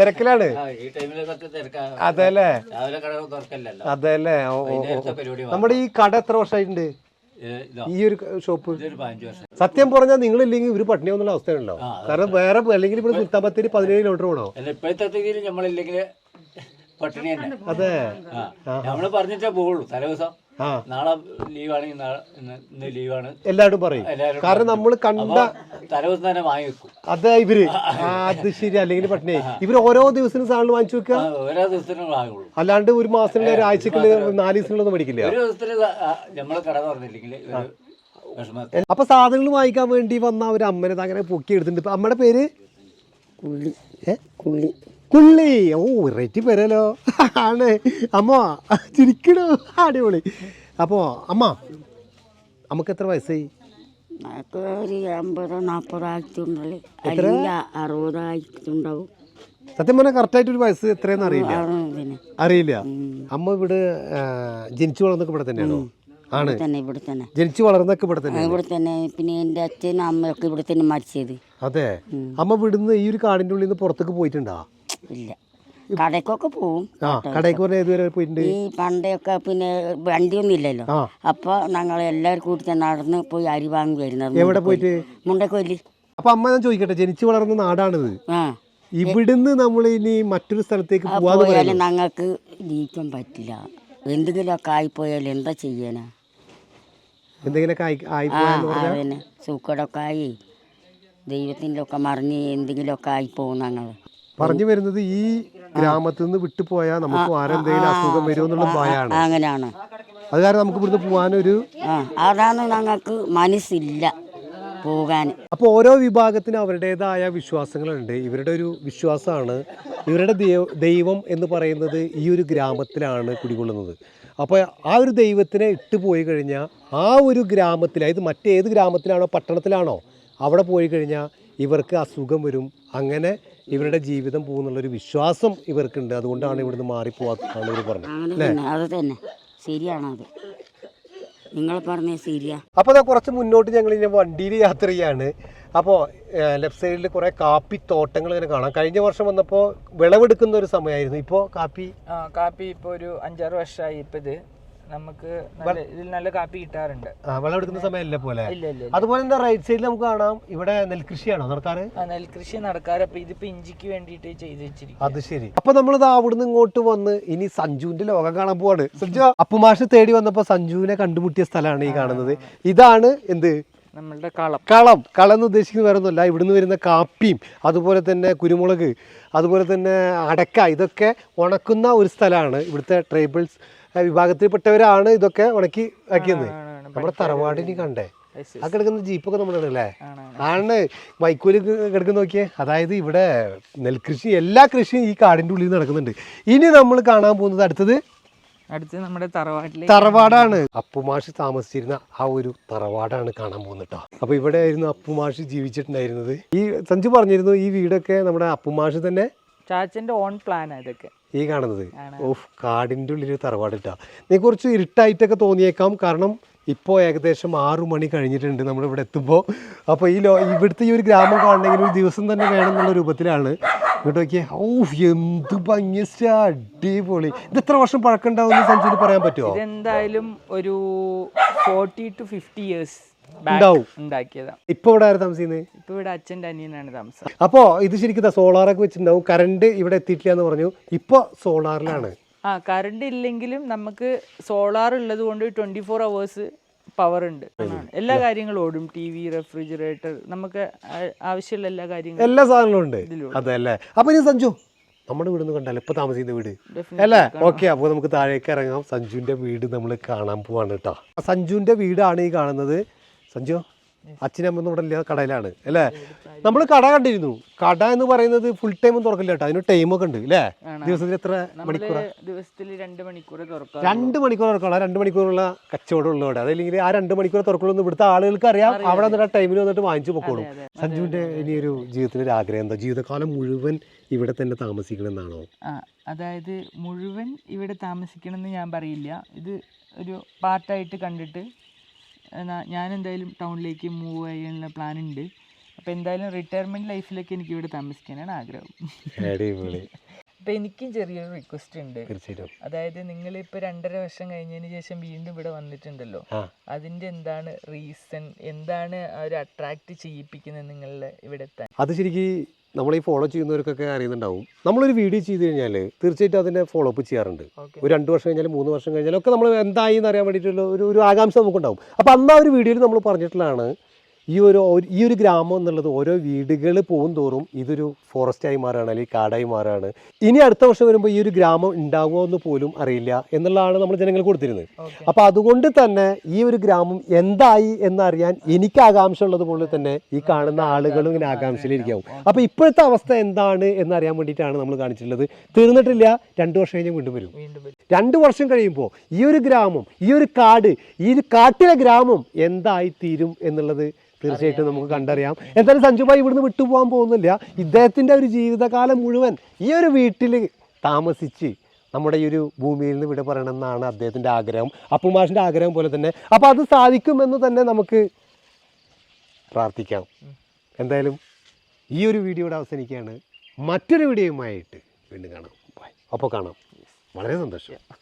തിരക്കിലാണ്. ഈ ടൈമിലൊക്കെ തിരക്കാ. അതെ അല്ലേ? രാവിലെ കട തുറക്കല്ലല്ലോ അതെ അല്ലേ? നമ്മുടെ ഈ കട എത്ര വർഷമായിട്ടുണ്ട് ഈ ഒരു ഷോപ്പ്. സത്യം പറഞ്ഞാൽ നിങ്ങൾ ഇല്ലെങ്കിൽ ഇവർ പട്ടിണിയാവുന്നുള്ള അവസ്ഥയുണ്ടോ കാരണം വേറെ അല്ലെങ്കിൽ ഇവിടെ സുൽത്താൻ ബത്തേരി പതിനേഴ് കിലോമീറ്റർ വേണോ ഇപ്പോഴത്തെ സ്ഥിതിയിൽ നമ്മളില്ലെങ്കിൽ പട്ടിണി തന്നെ. അതെ. നമ്മൾ പറഞ്ഞിട്ടേ പോവുള്ളൂ തലേ ദിവസം നാളെ ലീവാണെങ്കിൽ ഇന്ന് ഇന്ന് ലീവാണ്. എല്ലാവരും പറയും. കാരണം നമ്മൾ കണ്ട തലേദിവസം തന്നെ വാങ്ങി വെക്കും. അത് ഇവർ. അത് ശരി. അല്ലെങ്കിൽ പട്ടിണി. ഇവർ ഓരോ ദിവസത്തിനും സാധനം വാങ്ങിച്ചു വെക്കുക ഓരോ ദിവസത്തിനും വാങ്ങുള്ളൂ. അല്ലാണ്ട് ഒരു മാസം ഒരു ആഴ്ചക്കുള്ള നാല് ദിവസങ്ങളൊന്നും മേടിക്കില്ല. ഒരു ദിവസത്തിൽ നമ്മൾ കട തുറന്നില്ലെങ്കിൽ അപ്പൊ സാധനങ്ങൾ വാങ്ങിക്കാൻ വേണ്ടി വന്ന ഒരു അമ്മനെ അങ്ങനെ പൊക്കി എടുത്തിട്ടുണ്ട് അമ്മയുടെ പേര്? കുള്ളി ഏ? കുള്ളി കുള്ളി. ഓ റേറ്റ് പേരല്ലോ ആണ്. അമ്മ ചിരിക്കണോ. അടിപൊളി. അപ്പോ അമ്മ നമുക്ക് എത്ര വയസ്സായി? ഒരു അമ്പതോ നാൽപ്പതോ ആയിട്ടുണ്ടല്ലേ. അല്ലെങ്കിൽ അറുപതായിട്ടുണ്ടാവും സത്യം പറഞ്ഞാൽ കറക്റ്റായിട്ട് ഒരു വയസ്സ് എത്രയെന്ന് അറിയില്ല. അറിയില്ല. അമ്മ ഇവിടെ ജനിച്ചു വളർന്നൊക്കെ ഇവിടെ തന്നെയാണോ? ആണ്. തന്നെ ഇവിടെ തന്നെ. ജനിച്ചു വളർന്നൊക്കെ ഇവിടെ തന്നെ ഇവിടെ തന്നെ. പിന്നെ എന്റെ അച്ഛനും അമ്മയൊക്കെ ഇവിടെ തന്നെ മരിച്ചത്. അതെ. അമ്മ ഇവിടുന്ന് ഈ ഒരു കാടിന്റെ ഉള്ളിൽ നിന്ന് പുറത്തേക്ക് പോയിട്ടുണ്ടാ? ഇല്ല. കടയ്ക്കൊക്കെ പോവും. ആ കടയ്ക്ക് പറഞ്ഞ ഏതുവരെ പോയിട്ടുണ്ട് ഈ പണ്ടൊക്കെ പിന്നെ വണ്ടിയൊന്നും ഇല്ലല്ലോ. അപ്പൊ ഞങ്ങൾ എല്ലാവരും കൂടി തന്നെ നടന്ന് പോയി അരി വാങ്ങി വരുന്നത് എവിടെ പോയിട്ട്? മുണ്ടക്കൊല്ലി അപ്പൊ അമ്മ ഞാൻ ചോദിക്കട്ടെ ജനിച്ചു വളർന്ന നാടാണിത്. ആ. ഇവിടുന്ന് നമ്മൾ ഇനി മറ്റൊരു സ്ഥലത്തേക്ക് പോയാലും ഞങ്ങൾക്ക് ജീവിക്കാൻ പറ്റില്ല. എന്തെങ്കിലുമൊക്കെ ആയിപ്പോയാൽ എന്താ ചെയ്യാനാ എന്തെങ്കിലുമൊക്കെ ആയി അതന്നെ. സൂക്കടൊക്കെ ആയി. ദൈവത്തിന്റെ ഒക്കെ മറിഞ്ഞ് എന്തെങ്കിലുമൊക്കെ ആയിപ്പോവും ഞങ്ങൾ പറഞ്ഞു വരുന്നത് ഈ ഗ്രാമത്തിൽ നിന്ന് വിട്ടു പോയാൽ നമുക്ക് ആരെന്തെങ്കിലും അസുഖം വരുമെന്നുള്ള ഭയമാണ് അങ്ങനെയാണ്. അത് കാരണം നമുക്ക് ഇവിടുന്ന് പോകാനൊരു അതാണ് ഞങ്ങൾക്ക് മനസ്സില്ല പോകാൻ അപ്പോൾ ഓരോ വിഭാഗത്തിന് അവരുടേതായ വിശ്വാസങ്ങളുണ്ട്. ഇവരുടെ ഒരു വിശ്വാസമാണ് ഇവരുടെ ദൈവം എന്ന് പറയുന്നത് ഈ ഒരു ഗ്രാമത്തിലാണ് കുടികൊള്ളുന്നത്. അപ്പോൾ ആ ഒരു ദൈവത്തിനെ ഇട്ട് പോയി കഴിഞ്ഞാൽ ആ ഒരു ഗ്രാമത്തിൽ അതായത് മറ്റേത് ഗ്രാമത്തിലാണോ പട്ടണത്തിലാണോ അവിടെ പോയി കഴിഞ്ഞാൽ ഇവർക്ക് അസുഖം വരും. അങ്ങനെ ഇവരുടെ ജീവിതം പോകുന്നുള്ളൊരു വിശ്വാസം ഇവർക്കുണ്ട്. അതുകൊണ്ടാണ് ഇവിടുന്ന് മാറിപ്പോവാത്തതാണ് ഇവർ പറഞ്ഞത്. അത് തന്നെ. ശരിയാണത് നിങ്ങൾ പറഞ്ഞ ശരിയാ. അപ്പോൾ അതാ കുറച്ച് മുന്നോട്ട് ഞങ്ങൾ ഇങ്ങനെ വണ്ടിയിൽ യാത്ര ചെയ്യാണ്. അപ്പോൾ ലെഫ്റ്റ് സൈഡിൽ കുറേ കാപ്പി തോട്ടങ്ങൾ ഇങ്ങനെ കാണാം. കഴിഞ്ഞ വർഷം വന്നപ്പോൾ വിളവെടുക്കുന്ന ഒരു സമയമായിരുന്നു. ഇപ്പോൾ കാപ്പി? കാപ്പി ഇപ്പൊ ഒരു അഞ്ചാറ് വർഷമായി ഇപ്പൊ ഇത്. നമുക്ക് ഇതിൽ നല്ല കാപ്പി കിട്ടാറുണ്ട്. വെള്ളം എടുക്കുന്ന സമയമല്ല പോലെ. അതുപോലെ എന്താ റൈറ്റ് സൈഡിൽ നമുക്ക് കാണാം ഇവിടെ നെൽകൃഷിയാണോ നടക്കാറ്? നെൽകൃഷി നടക്കാറ്. അപ്പൊ ഇതിപ്പോ ഇഞ്ചിക്ക് വേണ്ടിയിട്ട് ചെയ്ത് വെച്ചിരിക്കും അത് ശരി. അപ്പൊ നമ്മളിത് അവിടുന്ന് ഇങ്ങോട്ട് വന്ന് ഇനി സഞ്ജുവിന്റെ ലോകം കാണാൻ പോവാണ്. സഞ്ജു അപ്പുമാഷ് തേടി വന്നപ്പോ സഞ്ജുവിനെ കണ്ടുമുട്ടിയ സ്ഥലമാണ് ഈ കാണുന്നത്. ഇതാണ് എന്ത്? നമ്മളുടെ കളം. കളം. കളം എന്ന് ഉദ്ദേശിക്കുന്നത് വേറെ ഒന്നുമല്ല. ഇവിടുന്ന് വരുന്ന കാപ്പിയും അതുപോലെ തന്നെ കുരുമുളക് അതുപോലെ തന്നെ അടക്ക ഇതൊക്കെ ഉണക്കുന്ന ഒരു സ്ഥലമാണ് ഇവിടുത്തെ ട്രൈബൽസ് വിഭാഗത്തിൽപ്പെട്ടവരാണ് ഇതൊക്കെ ഉണക്കി ആക്കിയത്. നമ്മുടെ തറവാടിനി കണ്ടേ. ആ കിടക്കുന്ന ജീപ്പൊക്കെ നമ്മുടെ അല്ലേ? ആണ്, വൈക്കോൽ കിടക്കുന്ന നോക്കിയേ. അതായത് ഇവിടെ നെൽകൃഷി എല്ലാ കൃഷിയും ഈ കാടിന്റെ ഉള്ളിൽ നടക്കുന്നുണ്ട്. ഇനി നമ്മൾ കാണാൻ പോകുന്നത് അടുത്തത് അടുത്ത് നമ്മുടെ തറവാട്ടിലെ തറവാടാണ്. അപ്പുമാഷ് താമസിച്ചിരുന്ന ആ ഒരു തറവാടാണ് കാണാൻ പോകുന്നത് കേട്ടോ അപ്പൊ ഇവിടെ ആയിരുന്നു അപ്പുമാഷ് ജീവിച്ചിട്ടുണ്ടായിരുന്നത്. ഈ സഞ്ജു പറഞ്ഞിരുന്നു ഈ വീടൊക്കെ നമ്മുടെ അപ്പുമാഷ് തന്നെ ചാച്ചന്റെ ഓൺ പ്ലാനാ ഇതൊക്കെ. ഈ കാണുന്നത്. ഓഫ് കാടിന്റെ ഉള്ളിൽ തറവാട് ഇട്ടാ നീ കുറച്ച് ഇരുട്ടായിട്ടൊക്കെ തോന്നിയേക്കാം. കാരണം ഇപ്പോൾ ഏകദേശം ആറു മണി കഴിഞ്ഞിട്ടുണ്ട് നമ്മൾ ഇവിടെ എത്തുമ്പോൾ അപ്പോൾ ഈ ലോ ഇവിടുത്തെ ഈ ഒരു ഗ്രാമം കാണണമെങ്കിൽ ഒരു ദിവസം തന്നെ വേണം എന്നുള്ള രൂപത്തിലാണ്. ഇങ്ങോട്ട് നോക്കിയേ. ഓ എന്ത് ഭംഗിയ അടിപൊളി. ഇത് എത്ര വർഷം പഴക്കം ഉണ്ടാവും സഞ്ജുവിന് പറയാൻ പറ്റുമോ ഇതെന്തായാലും ഒരു ഫോർട്ടി ടു ഫിഫ്റ്റി ഇയേഴ്സ് ഇവിടെ ആര് താമസിക്കുന്നത് ഇപ്പൊ ഇവിടെ അച്ഛന്റെ അനിയനാണ് താമസം. അപ്പോൾ ഇത് ശരിക്കും സോളാറൊക്കെ വെച്ചിട്ടുണ്ടാവും. കറണ്ട് ഇവിടെ എത്തിയിട്ടില്ല എന്ന് പറഞ്ഞു. ഇപ്പൊ സോളാറിലാണ് ആ കറണ്ട് ഇല്ലെങ്കിലും നമുക്ക് സോളാർ ഉള്ളത് കൊണ്ട് ട്വന്റി ഫോർ അവേഴ്സ് പവർ ഉണ്ട് എല്ലാ കാര്യങ്ങളും ഓടും. ടി വി റെഫ്രിജറേറ്റർ നമുക്ക് ആവശ്യമുള്ള എല്ലാ കാര്യങ്ങളും എല്ലാ സാധനങ്ങളും ഉണ്ട്. അതല്ലേ? അപ്പൊ ഇനി സഞ്ജു നമ്മുടെ വീട് ഒന്ന് കണ്ടല്ലോ ഇപ്പൊ താമസിക്കുന്ന വീട്. അല്ലേ? ഓക്കെ അപ്പോൾ നമുക്ക് താഴേക്ക് ഇറങ്ങാം. സഞ്ജുവിന്റെ വീട് നമ്മൾ കാണാൻ പോവാണ് കേട്ടോ സഞ്ജുവിന്റെ വീടാണ് ഈ കാണുന്നത്. സഞ്ജു അച്ഛനമ്മ ഇവിടെ ഇല്ല കടയിലാണ് അല്ലേ? നമ്മൾ കട കണ്ടിരുന്നു. കട എന്ന് പറയുന്നത് ഫുൾ ടൈം തുറക്കില്ല കേട്ടോ. അതിന് ടൈമൊക്കെ ഉണ്ട് അല്ലേ ദിവസത്തിൽ എത്ര മണിക്കൂർ ദിവസത്തിൽ രണ്ട് മണിക്കൂർ തുറക്കാം രണ്ട് മണിക്കൂർ തുറക്കണം ആ രണ്ട് മണിക്കൂറുള്ള കച്ചവടം ഉള്ളവിടെ അതല്ലെങ്കിൽ ആ രണ്ട് മണിക്കൂർ തുറക്കുള്ളൂ എന്ന് ഇവിടുത്തെ ആളുകൾക്ക് അറിയാം. അവിടെ നിന്നിട്ട് ആ ടൈമിൽ വന്നിട്ട് വാങ്ങിച്ചു പൊക്കോളും സഞ്ജുവിന്റെ ഇനി ഒരു ജീവിതത്തിലൊരു ആഗ്രഹം എന്താ? ജീവിതകാലം മുഴുവൻ ഇവിടെ തന്നെ താമസിക്കണം എന്നാണോ ആ അതായത് മുഴുവൻ ഇവിടെ താമസിക്കണം എന്ന് ഞാൻ പറയില്ല. ഇത് ഒരു പാർട്ടായിട്ട് കണ്ടിട്ട് ഞാൻ എന്തായാലും ടൗണിലേക്ക് മൂവ് ചെയ്യാനുള്ള പ്ലാൻ ഉണ്ട്. അപ്പോൾ എന്തായാലും റിട്ടയർമെന്റ് ലൈഫിലേക്ക് എനിക്ക് ഇവിടെ താമസിക്കാനാണ് ആഗ്രഹം. അപ്പം അപ്പോൾ എനിക്കും ചെറിയൊരു റിക്വസ്റ്റ് ഉണ്ട്. അതായത് നിങ്ങൾ ഇപ്പോൾ രണ്ടര വർഷം കഴിഞ്ഞതിന് ശേഷം വീണ്ടും ഇവിടെ വന്നിട്ടുണ്ടല്ലോ. അതിന്റെ അതിന്റെ എന്താണ് റീസൺ എന്താണ് അവർ ഒരു അട്രാക്റ്റ് ചെയ്യിപ്പിക്കുന്നത് നിങ്ങളുടെ ഇവിടെ എത്താൻ? അത് ശരിക്കും നമ്മൾ ഈ ഫോളോ ചെയ്യുന്നവർക്കൊക്കെ അറിയുന്നുണ്ടാവും. നമ്മളൊരു വീഡിയോ ചെയ്ത് കഴിഞ്ഞാൽ തീർച്ചയായിട്ടും അതിനെ ഫോളോ അപ്പ് ചെയ്യാറുണ്ട്. ഒരു രണ്ട് വർഷം കഴിഞ്ഞാലും മൂന്ന് വർഷം കഴിഞ്ഞാലും ഒക്കെ നമ്മൾ എന്തായി എന്ന് അറിയാൻ വേണ്ടിയിട്ടുള്ള ഒരു ഒരു ആകാംക്ഷ നമുക്കുണ്ടാവും. അപ്പോൾ അന്ന് ആ ഒരു വീഡിയോയിൽ നമ്മൾ പറഞ്ഞിട്ടുള്ളതാണ് ഈ ഒരു ഈ ഒരു ഗ്രാമം എന്നുള്ളത് ഓരോ വീടുകൾ പോകും തോറും ഇതൊരു ഫോറസ്റ്റായി മാറുകയാണ് അല്ലെങ്കിൽ കാടായി മാറുകയാണ് ഇനി അടുത്ത വർഷം വരുമ്പോൾ ഈ ഒരു ഗ്രാമം ഉണ്ടാകുമോ എന്ന് പോലും അറിയില്ല എന്നുള്ളതാണ് നമ്മൾ ജനങ്ങൾ കൊടുത്തിരുന്നത്. അപ്പോൾ അതുകൊണ്ട് തന്നെ ഈ ഒരു ഗ്രാമം എന്തായി എന്നറിയാൻ എനിക്ക് ആകാംക്ഷ ഉള്ളത് പോലെ തന്നെ ഈ കാണുന്ന ആളുകളും ഇങ്ങനെ ആകാംക്ഷയിലിരിക്കാവും അപ്പോൾ ഇപ്പോഴത്തെ അവസ്ഥ എന്താണ് എന്നറിയാൻ വേണ്ടിയിട്ടാണ് നമ്മൾ കാണിച്ചിട്ടുള്ളത്. തീർന്നിട്ടില്ല രണ്ട് വർഷം കഴിഞ്ഞ് വീണ്ടും വരും. വീണ്ടും വരും. രണ്ട് വർഷം കഴിയുമ്പോൾ ഈ ഒരു ഗ്രാമം ഈ ഒരു കാട് ഈ ഒരു കാട്ടിലെ ഗ്രാമം എന്തായി തീരും എന്നുള്ളത് തീർച്ചയായിട്ടും നമുക്ക് കണ്ടറിയാം. എന്തായാലും സഞ്ജുബായി ഇവിടുന്ന് വിട്ടുപോകാൻ പോകുന്നില്ല. ഇദ്ദേഹത്തിന്റെ ഒരു ജീവിതകാലം മുഴുവൻ ഈ ഒരു വീട്ടിൽ താമസിച്ച് നമ്മുടെ ഈ ഒരു ഭൂമിയിൽ നിന്ന് വിട പറയണമെന്നാണ് അദ്ദേഹത്തിന്റെ ആഗ്രഹം. അപ്പുമാഷിന്റെ ആഗ്രഹം പോലെ തന്നെ. അപ്പോൾ അത് സാധിക്കുമെന്ന് തന്നെ നമുക്ക് പ്രാർത്ഥിക്കാം. എന്തായാലും ഈ ഒരു വീഡിയോയുടെ അവസാനിക്കുകയാണ്. മറ്റൊരു വീഡിയോയുമായിട്ട് വീണ്ടും കാണാം. അപ്പോൾ കാണാം. വളരെ സന്തോഷം.